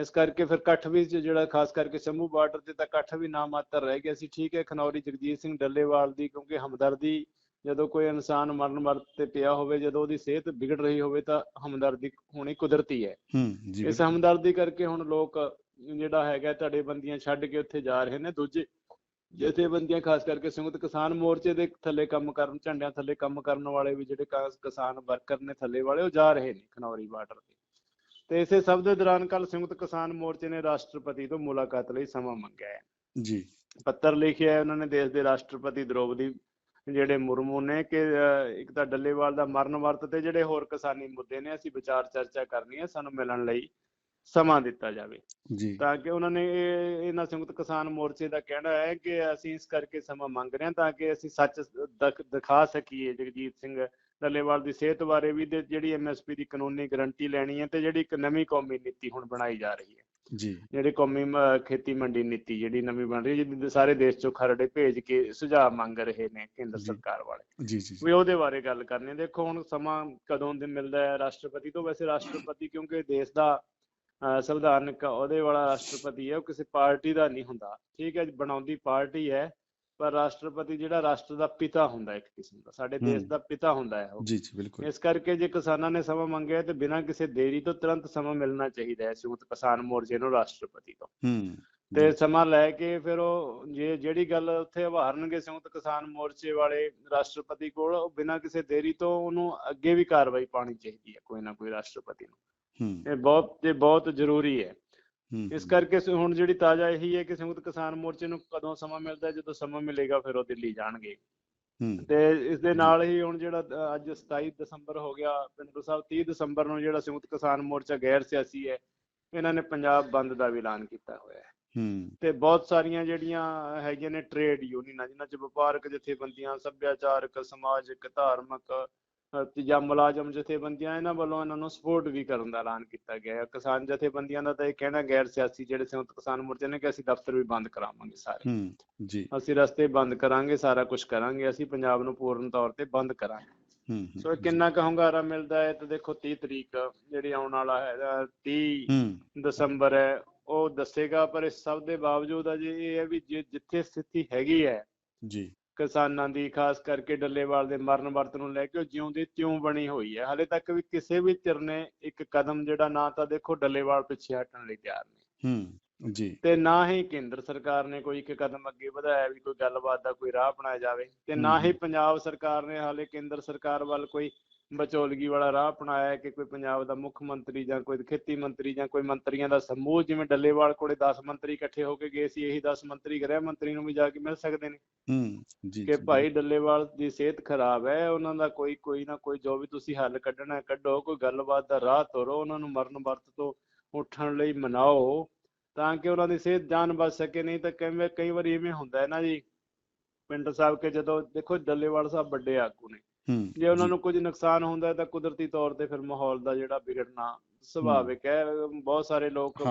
ਇਸ ਕਰਕੇ ਫਿਰ ਇਕੱਠ ਵੀ ਜਿਹੜਾ ਖਾਸ ਕਰਕੇ ਸ਼ੰਭੂ ਬਾਰਡਰ ਤੇ ਤਾਂ ਇਕੱਠ ਵੀ ਨਾ ਮਾਤਰ ਰਹਿ ਗਿਆ ਸੀ। ਠੀਕ ਹੈ ਖਨੌਰੀ ਜਗਜੀਤ ਸਿੰਘ ਡੱਲੇਵਾਲ ਦੀ ਕਿਉਂਕਿ ਹਮਦਰਦੀ ਜਦੋਂ ਕੋਈ ਇਨਸਾਨ ਮਰਨ ਮਰਦ ਤੇ ਪਿਆ ਹੋਵੇ ਜਦੋਂ ਉਹਦੀ ਸਿਹਤ ਵਿਗੜ ਰਹੀ ਹੋਵੇ ਤਾਂ ਹਮਦਰਦੀ ਹੋਣੀ ਕੁਦਰਤੀ ਹੈ। ਹੂੰ ਜੀ ਇਸ। ਹਮਦਰਦੀ ਕਰਕੇ ਹੁਣ ਲੋਕ ਜਿਹੜਾ ਹੈਗਾ ਧੜੇਬੰਦੀਆਂ ਛੱਡ ਕੇ ਉੱਥੇ ਜਾ ਰਹੇ ਨੇ ਦੂਜੇ ਜਥੇਬੰਦੀਆਂ ਖਾਸ ਕਰਕੇ ਸੰਯੁਕਤ ਕਿਸਾਨ ਮੋਰਚੇ ਦੇ ਥੱਲੇ ਕੰਮ ਕਰਨ ਝੰਡਿਆਂ ਥੱਲੇ ਕੰਮ ਕਰਨ ਵਾਲੇ ਵੀ ਜਿਹੜੇ ਕਿਸਾਨ ਵਰਕਰ ਨੇ ਥੱਲੇ ਵਾਲੇ ਉਹ ਜਾ ਰਹੇ ਨੇ ਖਨੌਰੀ ਬਾਰਡਰ ਤੇ। ਤੇ ਇਸੇ ਸਭ ਦੇ ਦੌਰਾਨ ਕੱਲ ਸੰਯੁਕਤ ਕਿਸਾਨ ਮੋਰਚੇ ਨੇ ਰਾਸ਼ਟਰਪਤੀ ਤੋਂ ਮੁਲਾਕਾਤ ਲਈ ਸਮਾਂ ਮੰਗਿਆ ਹੈ। ਜੀ। ਪੱਤਰ ਲਿਖਿਆ ਹੈ ਉਹਨਾਂ ਨੇ ਦੇਸ਼ ਦੇ ਰਾਸ਼ਟਰਪਤੀ ਦ੍ਰੋਪਦੀ ਜਿਹੜੇ ਮੁਰਮੂ ਨੇ ਕਿ ਇੱਕ ਤਾਂ ਡੱਲੇਵਾਲ ਦਾ ਮਰਨ ਵਰਤ ਤੇ ਜਿਹੜੇ ਹੋਰ ਕਿਸਾਨੀ ਮੁੱਦੇ ਨੇ ਅਸੀਂ ਵਿਚਾਰ ਚਰਚਾ ਕਰਨੀ ਹੈ ਸਾਨੂੰ ਮਿਲਣ ਲਈ ਸਮਾਂ ਦਿੱਤਾ ਜਾਵੇ। ਜੀ। ਤਾਂ ਕਿ ਉਹਨਾਂ ਨੇ ਇਹ ਇਹਨਾਂ ਸੰਯੁਕਤ ਕਿਸਾਨ ਮੋਰਚੇ ਦਾ ਕਹਿਣਾ ਹੈ ਕਿ ਅਸੀਂ ਇਸ ਕਰਕੇ ਸਮਾਂ ਮੰਗ ਰਹੇ ਹਾਂ ਤਾਂ ਕਿ ਅਸੀਂ ਸੱਚ ਦਖ- ਸਕੀਏ। ਜਗਜੀਤ ਸਿੰਘ ਡੱਲੇਵਾਲ ਦੀ ਸਿਹਤ ਬਾਰੇ ਵੀ ਤੇ ਜਿਹੜੀ ਐਮਐਸਪੀ ਦੀ ਕਾਨੂੰਨੀ ਗਾਰੰਟੀ ਲੈਣੀ ਹੈ ਤੇ ਜਿਹੜੀ ਇੱਕ ਨਵੀਂ ਕੌਮੀ ਨੀਤੀ ਹੁਣ ਬਣਾਈ ਜਾ ਰਹੀ ਹੈ। ਜੀ। ਜਿਹੜੀ ਕੌਮੀ ਖੇਤੀ ਮੰਡੀ ਨੀਤੀ ਜਿਹੜੀ ਨਵੀਂ ਬਣ ਰਹੀ ਹੈ ਜਿਹਦੇ ਸਾਰੇ ਦੇਸ਼ ਚੋਂ ਖਰੜੇ ਭੇਜ ਕੇ ਸੁਝਾਅ ਮੰਗ ਰਹੇ ਨੇ ਕੇਂਦਰ। ਸਰਕਾਰ ਵਾਲੇ। ਜੀ ਜੀ ਵੀ ਉਹਦੇ ਬਾਰੇ ਗੱਲ ਕਰਨੀ ਦੇਖੋ ਹੁਣ ਸਮਾਂ ਕਦੋਂ ਦੇ ਮਿਲਦਾ ਹੈ? ਰਾਸ਼ਟਰਪਤੀ ਤੋਂ ਵੈਸੇ ਰਾਸ਼ਟਰਪਤੀ ਕਿਉਂਕਿ ਦੇਸ਼ ਦਾ ਸੰਵਿਧਾਨਕ ਉਹਦੇ ਵਾਲਾ ਰਾਸ਼ਟਰਪਤੀ ਹੈ ਉਹ ਕਿਸੇ ਪਾਰਟੀ ਦਾ ਨਹੀਂ ਹੁੰਦਾ। ਠੀਕ ਹੈ ਬਣਾਉਂਦੀ ਪਾਰਟੀ ਹੈ ਪਰ ਰਾਸ਼ਟਰਪਤੀ ਜਿਹੜਾ ਰਾਸ਼ਟਰ ਦਾ ਪਿਤਾ ਹੁੰਦਾ ਇੱਕ ਕਿਸਮ ਦਾ ਸਾਡੇ ਦੇਸ਼। ਦਾ ਪਿਤਾ ਹੁੰਦਾ ਹੈ ਉਹ। ਜੀ ਜੀ ਬਿਲਕੁਲ। ਇਸ ਕਰਕੇ ਜੇ ਕਿਸਾਨਾਂ ਨੇ ਸਮਾਂ ਮੰਗਿਆ ਤੇ ਬਿਨਾਂ ਕਿਸੇ ਦੇਰੀ ਤੋਂ ਤੁਰੰਤ ਸਮਾਂ ਮਿਲਣਾ ਚਾਹੀਦਾ ਹੈ ਸੰਯੁਕਤ ਕਿਸਾਨ ਮੋਰਚੇ ਨੂੰ ਰਾਸ਼ਟਰਪਤੀ ਤੋਂ। ਹੂੰ ਤੇ ਸਮਾਂ ਲੈ ਕੇ ਫਿਰ ਉਹ ਜੇ ਜਿਹੜੀ ਗੱਲ ਉੱਥੇ ਉਭਾਰਨਗੇ ਸੰਯੁਕਤ ਕਿਸਾਨ ਮੋਰਚੇ ਵਾਲੇ ਰਾਸ਼ਟਰਪਤੀ ਕੋਲ ਉਹ ਬਿਨਾਂ ਕਿਸੇ ਦੇਰੀ ਤੋਂ ਉਹਨੂੰ ਅੱਗੇ ਵੀ ਕਾਰਵਾਈ ਪਾਣੀ ਚਾਹੀਦੀ ਹੈ ਕੋਈ ਨਾ ਕੋਈ ਰਾਸ਼ਟਰਪਤੀ ਨੂੰ। ਇਹ ਬਹੁਤ ਇਹ ਬਹੁਤ ਜ਼ਰੂਰੀ ਹੈ। ਇਸ ਕਰਕੇ ਹੁਣ ਜਿਹੜੀ ਤਾਜ਼ਾ ਇਹੀ ਹੈ ਕਿ ਸੰਯੁਕਤ ਕਿਸਾਨ ਮੋਰਚੇ ਨੂੰ ਕਦੋਂ ਸਮਾਂ ਮਿਲਦਾ ਜਦੋਂ ਸਮਾਂ ਮਿਲੇਗਾ ਫਿਰ ਉਹ ਦਿੱਲੀ ਜਾਣਗੇ। ਤੇ ਇਸ ਦੇ ਨਾਲ ਹੀ ਹੁਣ ਜਿਹੜਾ ਅੱਜ 27 ਦਸੰਬਰ ਹੋ ਗਿਆ ਪਿੰਡੂ ਸਾਹਿਬ 30 ਦਸੰਬਰ ਨੂੰ ਜਿਹੜਾ ਸੰਯੁਕਤ ਕਿਸਾਨ ਮੋਰਚਾ ਗੈਰ ਸਿਆਸੀ ਹੈ ਇਹਨਾਂ ਨੇ ਪੰਜਾਬ ਬੰਦ ਦਾ ਵੀ ਐਲਾਨ ਕੀਤਾ ਹੋਇਆ ਹੈ। ਹੂੰ। ਤੇ ਬਹੁਤ ਸਾਰੀਆਂ ਜਿਹੜੀਆਂ ਹੈਗੀਆਂ ਨੇ ਟ੍ਰੇਡ ਯੂਨੀਅਨਾਂ ਜਿਨ੍ਹਾਂ 'ਚ ਵਪਾਰਕ ਜਥੇਬੰਦੀਆਂ ਸੱਭਿਆਚਾਰਕ ਸਮਾਜਿਕ ਧਾਰਮਿਕ ਤੇ ਜਾਂ ਮੁਲਾਜ਼ਮ ਜਥੇਬੰਦੀਆਂ ਇਹਨਾਂ ਵੱਲੋਂ ਇਹਨਾਂ ਨੂੰ ਸਪੋਰਟ ਵੀ ਕਰਨ ਦਾ ਐਲਾਨ ਕੀਤਾ ਗਿਆ ਹੈ। ਕਿਸਾਨ ਜਥੇਬੰਦੀਆਂ ਦਾ ਤਾਂ ਇਹ ਕਹਿਣਾ ਗੈਰ ਸਿਆਸੀ ਜਿਹੜੇ ਸੰਯੁਕਤ ਕਿਸਾਨ ਮੋਰਚੇ ਨੇ ਕਿ ਅਸੀਂ ਦਫ਼ਤਰ ਵੀ ਬੰਦ ਕਰਾਵਾਂਗੇ ਸਾਰੇ। ਹੂੰ ਜੀ। ਅਸੀਂ ਰਸਤੇ ਬੰਦ ਕਰਾਂਗੇ ਸਾਰਾ ਕੁਝ ਕਰਾਂਗੇ ਅਸੀਂ ਪੰਜਾਬ ਨੂੰ ਪੂਰਨ ਤੌਰ ਤੇ ਬੰਦ ਕਰਾਂਗੇ। ਹੂੰ ਸੋ ਕਿੰਨਾ ਕੁ ਹੁੰਗਾਰਾ ਮਿਲਦਾ ਹੈ ਤੇ ਦੇਖੋ 30 ਤਰੀਕ ਜਿਹੜੀ ਆਉਣ ਵਾਲਾ ਹੈ 30 ਹੂੰ। ਦਸੰਬਰ ਹੈ ਉਹ ਦੱਸੇਗਾ ਪਰ ਇਸ ਸਭ ਦੇ ਬਾਵਜੂਦ ਅਜੇ ਇਹ ਹੈ ਵੀ ਜਿੱਥੇ ਸਥਿਤੀ ਹੈਗੀ ਹੈ ਜੀ। ਕਿਸਾਨਾਂ ਦੀ ਖਾਸ ਕਰਕੇ ਡੱਲੇਵਾਲ ਦੇ ਮਰਨ ਵਰਤ ਨੂੰ ਲੈ ਕੇ ਜਿਉਂਦੀ ਤਿਉਂ ਬਣੀ ਹੋਈ ਹੈ। ਹਾਲੇ ਤੱਕ ਵੀ ਕਿਸੇ ਵੀ ਧਿਰ ਨੇ ਇੱਕ ਕਦਮ ਜਿਹੜਾ ਨਾ ਤਾਂ ਦੇਖੋ ਡੱਲੇਵਾਲ ਪਿੱਛੇ ਹਟਣ ਲਈ ਤਿਆਰ ਨੇ। ਹੂੰ ਜੀ। ਤੇ ਨਾ ਹੀ ਕੇਂਦਰ ਸਰਕਾਰ ਨੇ ਕੋਈ ਇੱਕ ਕਦਮ ਅੱਗੇ ਵਧਾਇਆ ਵੀ ਕੋਈ ਗੱਲਬਾਤ ਦਾ ਕੋਈ ਰਾਹ ਅਪਣਾਇਆ ਜਾਵੇ। ਤੇ ਨਾ ਹੀ। ਪੰਜਾਬ ਸਰਕਾਰ ਨੇ ਹਾਲੇ ਕੇਂਦਰ ਸਰਕਾਰ ਵੱਲ ਕੋਈ ਵਿਚੋਲਗੀ ਵਾਲਾ ਰਾਹ ਅਪਣਾਇਆ ਕਿ ਕੋਈ ਪੰਜਾਬ ਦਾ ਮੁੱਖ ਮੰਤਰੀ ਜਾਂ ਕੋਈ ਖੇਤੀ ਮੰਤਰੀ ਜਾਂ ਕੋਈ ਮੰਤਰੀਆਂ ਦਾ ਸਮੂਹ ਜਿਵੇਂ ਡੱਲੇਵਾਲ ਕੋਲੇ 10 ਮੰਤਰੀ ਇਕੱਠੇ ਹੋ ਕੇ ਗਏ ਸੀ ਇਹੀ 10 ਮੰਤਰੀ ਗ੍ਰਹਿ ਮੰਤਰੀ ਨੂੰ ਵੀ ਜਾ ਕੇ ਮਿਲ ਸਕਦੇ ਨੇ। ਹੂੰ ਜੀ ਕਿ ਭਾਈ ਡੱਲੇਵਾਲ ਦੀ ਸਿਹਤ ਖਰਾਬ ਹੈ ਉਹਨਾਂ ਦਾ ਕੋਈ ਕੋਈ ਨਾ ਕੋਈ ਜੋ ਵੀ ਤੁਸੀਂ ਹੱਲ ਕੱਢਣਾ ਕੱਢੋ ਕੋਈ ਗੱਲਬਾਤ ਦਾ ਰਾਹ ਤੋਰੋ ਉਹਨਾਂ ਨੂੰ ਮਰਨ ਵਰਤ ਤੋਂ ਉੱਠਣ ਲਈ ਮਨਾਓ ਤਾਂ ਕਿ ਉਹਨਾਂ ਦੀ ਸਿਹਤ ਜਾਨ ਬਚ ਸਕੇ ਨਹੀਂ ਤਾਂ ਕਈ ਕਈ ਵਾਰੀ ਇਵੇਂ ਹੁੰਦਾ ਹੈ ਨਾ ਜੀ ਪਿੰਡ ਸਾਹਿਬ ਕੇ ਜਦੋਂ ਦੇਖੋ ਡੱਲੇਵਾਲ ਸਾਹਿਬ ਵੱਡੇ ਆਗੂ ਨੇ ਜੇ ਉਹਨਾਂ ਨੂੰ ਕੁਝ ਨੁਕਸਾਨ ਹੁੰਦਾ ਤਾਂ ਕੁਦਰਤੀ ਤੌਰ ਤੇ ਫਿਰ ਮਾਹੌਲ ਦਾ ਜਿਹੜਾ ਵਿਗੜਨਾ ਸੁਭਾਵਿਕ ਹੈ। ਬਹੁਤ ਸਾਰੇ ਲੋਕ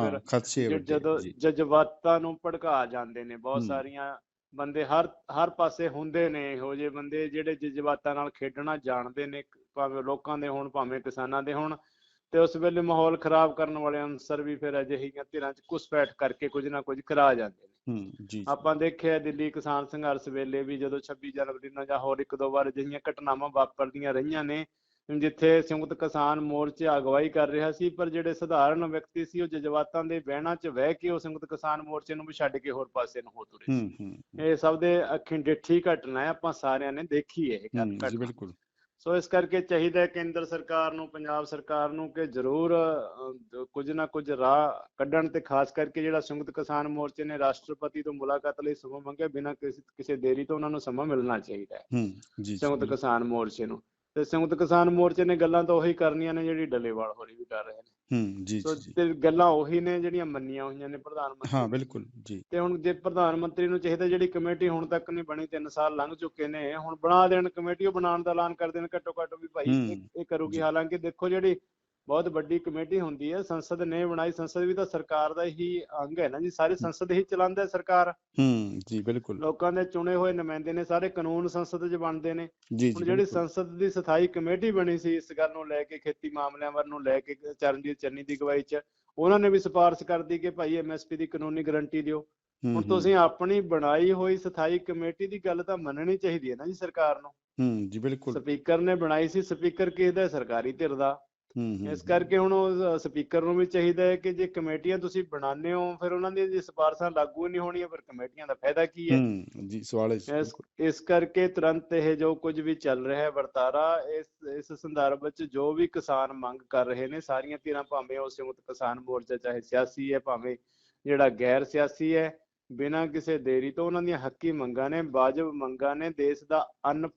ਫਿਰ ਜਦੋਂ ਜਜ਼ਬਾਤਾਂ ਨੂੰ ਭੜਕਾ ਜਾਂਦੇ ਨੇ। ਬਹੁਤ। ਸਾਰੀਆਂ ਬੰਦੇ ਹਰ ਹਰ ਪਾਸੇ ਹੁੰਦੇ ਨੇ ਇਹੋ ਜਿਹੇ ਬੰਦੇ ਜਿਹੜੇ ਜਜ਼ਬਾਤਾਂ ਨਾਲ ਖੇਡਣਾ ਜਾਣਦੇ ਨੇ। ਭਾਵੇਂ ਲੋਕਾਂ ਦੇ ਹੋਣ ਭਾਵੇਂ ਕਿਸਾਨਾਂ ਦੇ ਹੋਣ। ਤੇ ਉਸ ਵੇਲੇ ਮਾਹੌਲ ਖਰਾਬ ਕਰਨ ਵਾਲੇ ਅਨਸਰ ਵੀ ਫਿਰ ਅਜਿਹੀਆਂ ਧਿਰਾਂ 'ਚ ਘੁਸਪੈਠ ਕਰਕੇ ਕੁਝ ਨਾ ਕੁਝ ਕਰਾ ਜਾਂਦੇ ਨੇ। ਹੂੰ ਜੀ ਆਪਾਂ ਦੇਖਿਆ ਦਿੱਲੀ ਕਿਸਾਨ ਸੰਘਰਸ਼ ਵੇਲੇ ਵੀ ਜਦੋਂ 26 ਜਨਵਰੀ ਨੂੰ ਜਾਂ ਹੋਰ ਇੱਕ ਦੋ ਵਾਰ ਅਜਿਹੀਆਂ ਘਟਨਾਵਾਂ ਵਾਪਰਦੀਆਂ ਰਹੀਆਂ ਨੇ ਜਿੱਥੇ ਸੰਯੁਕਤ ਕਿਸਾਨ ਮੋਰਚਾ ਅਗਵਾਈ ਕਰ ਰਿਹਾ ਸੀ ਪਰ ਜਿਹੜੇ ਸਧਾਰਨ ਵਿਅਕਤੀ ਸੀ ਉਹ ਜਜ਼ਬਾਤਾਂ ਦੇ ਵਹਿਣਾਂ 'ਚ ਵਹਿ ਕੇ ਉਹ ਸੰਯੁਕਤ ਕਿਸਾਨ ਮੋਰਚੇ ਨੂੰ ਵੀ ਛੱਡ ਕੇ ਹੋਰ ਪਾਸੇ ਨੂੰ ਹੋ ਤੁਰੇ ਸੀ। ਹੂੰ ਇਹ ਸਭ ਦੇ ਅੱਖੀਂ ਡਿੱਠੀ ਘਟਨਾ ਹੈ ਆਪਾਂ ਸਾਰਿਆਂ ਨੇ ਦੇਖੀ ਇਹ ਜੀ ਬਿਲਕੁਲ। ਸੋ ਇਸ ਕਰਕੇ ਚਾਹੀਦਾ ਕੇਂਦਰ ਸਰਕਾਰ ਨੂੰ ਪੰਜਾਬ ਸਰਕਾਰ ਨੂੰ ਕਿ ਜ਼ਰੂਰ ਕੁਝ ਨਾ ਕੁਝ ਰਾਹ ਕੱਢਣ ਤੇ ਖਾਸ ਕਰਕੇ ਜਿਹੜਾ ਸੰਯੁਕਤ ਕਿਸਾਨ ਮੋਰਚੇ ਨੇ ਰਾਸ਼ਟਰਪਤੀ ਤੋਂ ਮੁਲਾਕਾਤ ਲਈ ਸਮਾਂ ਮੰਗਿਆ ਬਿਨਾਂ ਕਿਸੇ ਕਿਸੇ ਦੇਰੀ ਤੋਂ ਉਹਨਾਂ ਨੂੰ ਸਮਾਂ ਮਿਲਣਾ ਚਾਹੀਦਾ ਹੈ। ਹੂੰ ਜੀ ਜੀ, ਸੰਯੁਕਤ ਕਿਸਾਨ ਮੋਰਚੇ ਨੂੰ। ਤੇ ਸੰਯੁਕਤ ਕਿਸਾਨ ਮੋਰਚੇ ਨੇ ਗੱਲਾਂ ਤਾਂ ਉਹੀ ਕਰਨੀਆਂ ਨੇ ਜਿਹੜੀ ਡੱਲੇਵਾਲ ਹੋਰੀ ਵੀ ਕਰ ਰਹੇ ਨੇ। ਹੂੰ ਜੀ ਸੋ ਜੀ, ਤੇ ਗੱਲਾਂ ਉਹੀ ਨੇ ਜਿਹੜੀਆਂ ਮੰਨੀਆਂ ਹੋਈਆਂ ਨੇ ਪ੍ਰਧਾਨ ਮੰਤਰੀ ਹਾਂ। ਬਿਲਕੁਲ ਜੀ ਤੇ ਹੁਣ ਜੇ ਪ੍ਰਧਾਨ ਮੰਤਰੀ ਨੂੰ ਚਾਹੀਦਾ ਜਿਹੜੀ ਕਮੇਟੀ ਹੁਣ ਤੱਕ ਨਹੀਂ ਬਣੀ 3 ਸਾਲ ਲੰਘ ਚੁੱਕੇ ਨੇ ਹੁਣ ਬਣਾ ਦੇਣ ਕਮੇਟੀ ਉਹ ਬਣਾਉਣ ਦਾ ਐਲਾਨ ਕਰ ਦੇਣ ਘੱਟੋ ਘੱਟ ਵੀ ਭਾਈ ਇਹ- ਕਰੂਗੀ। ਹਾਲਾਂਕਿ ਦੇਖੋ ਜਿਹੜੀ ਬਹੁਤ ਵੱਡੀ ਕਮੇਟੀ ਹੁੰਦੀ ਹੈ ਸੰਸਦ ਨੇ ਬਣਾਈ ਸੰਸਦ ਵੀ ਤਾਂ ਸਰਕਾਰ ਦਾ ਹੀ ਅੰਗ ਹੈ ਨਾ ਜੀ ਸਾਰੀ ਸੰਸਦ ਹੀ ਚਲਾਉਂਦਾ ਹੈ ਸਰਕਾਰ। ਹੂੰ ਜੀ ਬਿਲਕੁਲ। ਲੋਕਾਂ ਦੇ ਚੁਣੇ ਹੋਏ ਨੁਮਾਇੰਦੇ ਨੇ ਸਾਰੇ ਕਾਨੂੰਨ ਸੰਸਦ 'ਚ ਬਣਦੇ ਨੇ। ਹੁਣ ਜਿਹੜੀ ਸੰਸਦ ਦੀ ਸਥਾਈ ਕਮੇਟੀ ਬਣੀ ਸੀ ਇਸ ਗੱਲ ਨੂੰ ਲੈ ਕੇ ਖੇਤੀ ਮਾਮਲਿਆਂ ਵੱਲ ਨੂੰ ਲੈ ਕੇ ਚਰਨਜੀਤ ਚੰਨੀ ਦੀ ਅਗਵਾਈ 'ਚ ਉਹਨਾਂ ਨੇ ਵੀ ਸਿਫਾਰਿਸ਼ ਕਰਦੀ ਕਿ ਭਾਈ ਐਮਐਸਪੀ ਦੀ ਕਾਨੂੰਨੀ ਗਾਰੰਟੀ ਦਿਓ। ਹੁਣ ਤੁਸੀਂ ਆਪਣੀ ਬਣਾਈ ਹੋਈ ਸਥਾਈ ਕਮੇਟੀ ਦੀ ਗੱਲ ਤਾਂ ਮੰਨਣੀ ਚਾਹੀਦੀ ਹੈ ਨਾ ਜੀ ਸਰਕਾਰ ਨੂੰ। ਹੂੰ ਜੀ ਬਿਲਕੁਲ। ਸਪੀਕਰ ਨੇ ਬਣਾਈ ਸੀ ਸਪੀਕਰ ਕਿਸ ਦਾ? ਸਰਕਾਰੀ ਧਿਰ ਦਾ। ਇਸ ਕਰਕੇ ਹੁਣ ਉਹ ਸਪੀਕਰ ਨੂੰ ਵੀ ਚਾਹੀਦਾ ਹੈ ਕਿ ਜੇ ਕਮੇਟੀਆਂ ਤੁਸੀਂ ਬਣਾਉਂਦੇ ਹੋ ਫਿਰ ਉਹਨਾਂ ਦੀਆਂ ਜੇ ਸਿਫਾਰਸ਼ਾਂ ਲਾਗੂ ਨਹੀਂ ਹੋਣੀਆਂ ਫਿਰ ਕਮੇਟੀਆਂ ਦਾ ਫਾਇਦਾ ਕੀ ਹੈ ਜੀ ਸਵਾਲ ਇਸ। ਇਸ ਕਰਕੇ ਤੁਰੰਤ ਇਹ ਜੋ ਕੁਝ ਵੀ ਚੱਲ ਰਿਹਾ ਹੈ ਵਰਤਾਰਾ ਇਸ ਇਸ ਸੰਦਰਭ ਵਿੱਚ ਜੋ ਵੀ ਕਿਸਾਨ ਮੰਗ ਕਰ ਰਹੇ ਨੇ ਸਾਰੀਆਂ ਧਿਰਾਂ ਭਾਵੇਂ ਉਹ ਸੰਯੁਕਤ ਕਿਸਾਨ ਮੋਰਚਾ ਚਾਹੇ ਸਿਆਸੀ ਹੈ ਭਾਵੇਂ ਜਿਹੜਾ ਗੈਰ ਸਿਆਸੀ ਹੈ ਬਿਨਾਂ ਕਿਸੇ ਦੇਰੀ ਤੋਂ ਉਹਨਾਂ ਦੀਆਂ ਹੱਕੀ ਮੰਗਾਂ ਨੇ ਵਾਜਬ ਮੰਗਾਂ ਨੇ ਦੇਸ਼ ਦਾ ਅੰਨ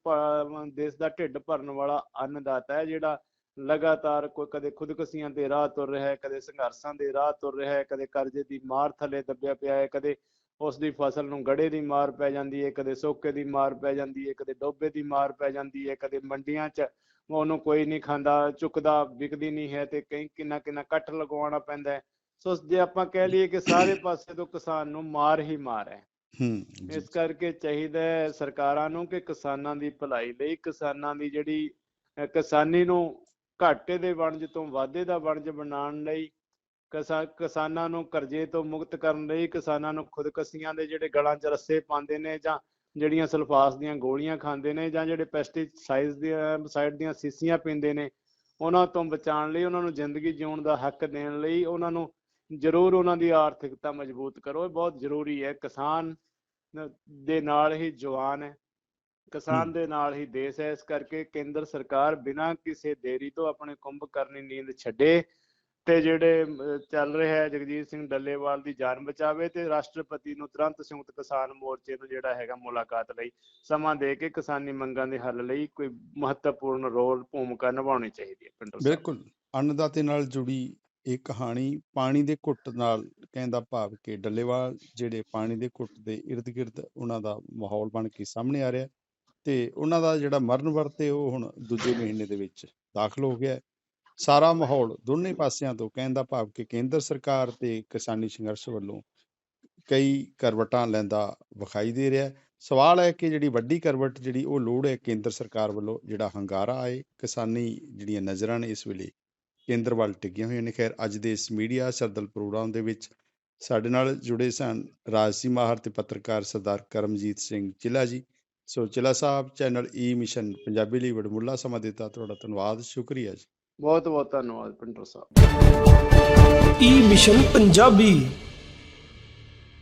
ਦੇਸ਼ ਦਾ ਢਿੱਡ ਭਰਨ ਵਾਲਾ ਅੰਨਦਾਤਾ ਹੈ ਜਿਹੜਾ ਲਗਾਤਾਰ ਕੋਈ ਕਦੇ ਖੁਦਕੁਸ਼ੀਆਂ ਦੇ ਰਾਹ ਤੁਰ ਰਿਹਾ ਹੈ ਕਦੇ ਸੰਘਰਸ਼ਾਂ ਦੇ ਰਾਹ ਤੁਰ ਰਿਹਾ ਹੈ ਕਦੇ ਕਰਜ਼ੇ ਦੀ ਮਾਰ ਥੱਲੇ ਦੱਬਿਆ ਪਿਆ ਹੈ ਕਦੇ ਉਸ ਦੀ ਫਸਲ ਨੂੰ ਗੜੇ ਦੀ ਮਾਰ ਪੈ ਜਾਂਦੀ ਹੈ ਕਦੇ ਸੋਕੇ ਦੀ ਮਾਰ ਪੈ ਜਾਂਦੀ ਹੈ ਕਦੇ ਡੋਬੇ ਦੀ ਮਾਰ ਪੈ ਜਾਂਦੀ ਹੈ ਕਦੇ ਮੰਡੀਆਂ 'ਚ ਉਹਨੂੰ ਕੋਈ ਨਹੀਂ ਖਾਂਦਾ ਚੁੱਕਦਾ ਵਿਕਦੀ ਨਹੀਂ ਹੈ ਤੇ ਕਈ ਕਿੰਨਾ ਕਿੰਨਾ ਕੱਟ ਲਗਵਾਉਣਾ ਪੈਂਦਾ ਹੈ। ਸੋ ਜੇ ਆਪਾਂ ਕਹਿ ਲਈਏ ਕਿ ਸਾਰੇ ਪਾਸੇ ਤੋਂ ਕਿਸਾਨ ਨੂੰ ਮਾਰ ਹੀ ਮਾਰ ਹੈ। ਇਸ ਕਰਕੇ ਚਾਹੀਦਾ ਹੈ ਸਰਕਾਰਾਂ ਨੂੰ ਕਿ ਕਿਸਾਨਾਂ ਦੀ ਭਲਾਈ ਲਈ ਕਿਸਾਨਾਂ ਦੀ ਜਿਹੜੀ ਕਿਸਾਨੀ ਨੂੰ ਘਾਟੇ ਦੇ ਵਣਜ ਤੋਂ ਵਾਧੇ ਦਾ ਵਣਜ ਬਣਾਉਣ ਲਈ, ਕਿਸਾ- ਕਿਸਾਨਾਂ ਨੂੰ ਕਰਜ਼ੇ ਤੋਂ ਮੁਕਤ ਕਰਨ ਲਈ, ਕਿਸਾਨਾਂ ਨੂੰ ਖੁਦਕਸ਼ੀਆਂ ਦੇ ਜਿਹੜੇ ਗਲਾਂ 'ਚ ਰੱਸੇ ਪਾਉਂਦੇ ਨੇ ਜਾਂ ਜਿਹੜੀਆਂ ਸਲਫਾਸ ਦੀਆਂ ਗੋਲੀਆਂ ਖਾਂਦੇ ਨੇ ਜਾਂ ਜਿਹੜੇ ਪੈਸਟੀਸਾਈਡਸ ਦੀਆਂ ਸਾਈਡ ਦੀਆਂ ਸੀਸੀਆਂ ਪੀਂਦੇ ਨੇ, ਉਹਨਾਂ ਤੋਂ ਬਚਾਉਣ ਲਈ, ਉਹਨਾਂ ਨੂੰ ਜ਼ਿੰਦਗੀ ਜਿਉਣ ਦਾ ਹੱਕ ਦੇਣ ਲਈ ਉਹਨਾਂ ਨੂੰ ਜ਼ਰੂਰ ਉਹਨਾਂ ਦੀ ਆਰਥਿਕਤਾ ਮਜ਼ਬੂਤ ਕਰੋ। ਇਹ ਬਹੁਤ ਜ਼ਰੂਰੀ ਹੈ। ਕਿਸਾਨ ਦੇ ਨਾਲ ਹੀ ਜਵਾਨ ਹੈ। ਕਿਸਾਨ। ਦੇ ਨਾਲ ਹੀ ਦੇਸ਼ ਹੈ। ਇਸ ਕਰਕੇ ਕੇਂਦਰ ਸਰਕਾਰ ਬਿਨਾਂ ਕਿਸੇ ਦੇਰੀ ਤੋਂ ਆਪਣੇ ਕੁੰਭ ਕਰਨੀ ਨੀਂਦ ਛੱਡੇ ਤੇ ਜਿਹੜੇ ਚੱਲ ਰਿਹਾ ਹੈ ਜਗਜੀਤ ਸਿੰਘ ਡੱਲੇਵਾਲ ਦੀ ਜਾਨ ਬਚਾਵੇ ਤੇ ਰਾਸ਼ਟਰਪਤੀ ਨੂੰ ਤੁਰੰਤ ਸੰਯੁਕਤ ਕਿਸਾਨ ਮੋਰਚੇ ਨੂੰ ਜਿਹੜਾ ਹੈਗਾ ਮੁਲਾਕਾਤ ਲਈ ਸਮਾਂ ਦੇ ਕੇ ਕਿਸਾਨੀ ਮੰਗਾਂ ਦੇ ਹੱਲ ਲਈ ਕੋਈ ਮਹੱਤਵਪੂਰਨ ਰੋਲ ਭੂਮਿਕਾ ਨਿਭਾਉਣੀ ਚਾਹੀਦੀ ਹੈ। ਪਿੰਡੋ ਸਾਹਿਬ। ਬਿਲਕੁਲ। ਅੰਨਦਾਤੇ ਨਾਲ ਜੁੜੀ ਇਹ ਕਹਾਣੀ ਪਾਣੀ ਦੇ ਘੁੱਟ ਨਾਲ ਕਹਿੰਦਾ ਭਾਵ ਕਿ ਡੱਲੇਵਾਲ ਜਿਹੜੇ ਪਾਣੀ ਦੇ ਘੁੱਟ ਦੇ ਇਰਦ ਗਿਰਦ ਉਹਨਾਂ ਦਾ ਮਾਹੌਲ ਬਣ ਕੇ ਸਾਹਮਣੇ ਆ ਰਿਹਾ ਤੇ ਉਹਨਾਂ ਦਾ ਜਿਹੜਾ ਮਰਨ ਵਰਤੇ ਉਹ ਹੁਣ ਦੂਜੇ ਮਹੀਨੇ ਦੇ ਵਿੱਚ ਦਾਖਲ ਹੋ ਗਿਆ ਸਾਰਾ ਮਾਹੌਲ ਦੋਨੇ ਪਾਸਿਆਂ ਤੋਂ ਕਹਿਣ ਦਾ ਭਾਵ ਕਿ ਕੇਂਦਰ ਸਰਕਾਰ ਤੇ ਕਿਸਾਨੀ ਸੰਘਰਸ਼ ਵੱਲੋਂ ਕਈ ਕਰਵਟਾਂ ਲੈਂਦਾ ਵਿਖਾਈ ਦੇ ਰਿਹਾ ਸਵਾਲ ਹੈ ਕਿ ਜਿਹੜੀ ਵੱਡੀ ਕਰਵਟ ਜਿਹੜੀ ਉਹ ਲੋੜ ਹੈ, ਕੇਂਦਰ ਸਰਕਾਰ ਵੱਲੋਂ ਜਿਹੜਾ ਹੰਗਾਰਾ ਆਏ, ਕਿਸਾਨੀ ਜਿਹੜੀਆਂ ਨਜ਼ਰਾਂ ਨੇ ਇਸ ਵੇਲੇ ਕੇਂਦਰ ਵੱਲ ਟਿਕੀਆਂ ਹੋਈਆਂ ਨੇ। ਖੈਰ, ਅੱਜ ਦੇ ਇਸ ਮੀਡੀਆ ਸਰਦਲ ਪ੍ਰੋਗਰਾਮ ਦੇ ਵਿੱਚ ਸਾਡੇ ਨਾਲ ਜੁੜੇ ਸਨ ਰਾਜਸੀ ਮਾਹਰ ਤੇ ਪੱਤਰਕਾਰ ਸਰਦਾਰ Karamjit Singh Chila ji. So Chila Sahib channel e E mission Punjabi ਲਈ ਵਡਮੁੱਲਾ ਸਮਾਂ ਦਿੱਤਾ। ਤੁਹਾਡਾ ਧੰਨਵਾਦ ਸ਼ੁਕਰੀਆ ਜੀ। ਬਹੁਤ ਬਹੁਤ ਧੰਨਵਾਦ Pinter Sahib. e E mission Punjabi.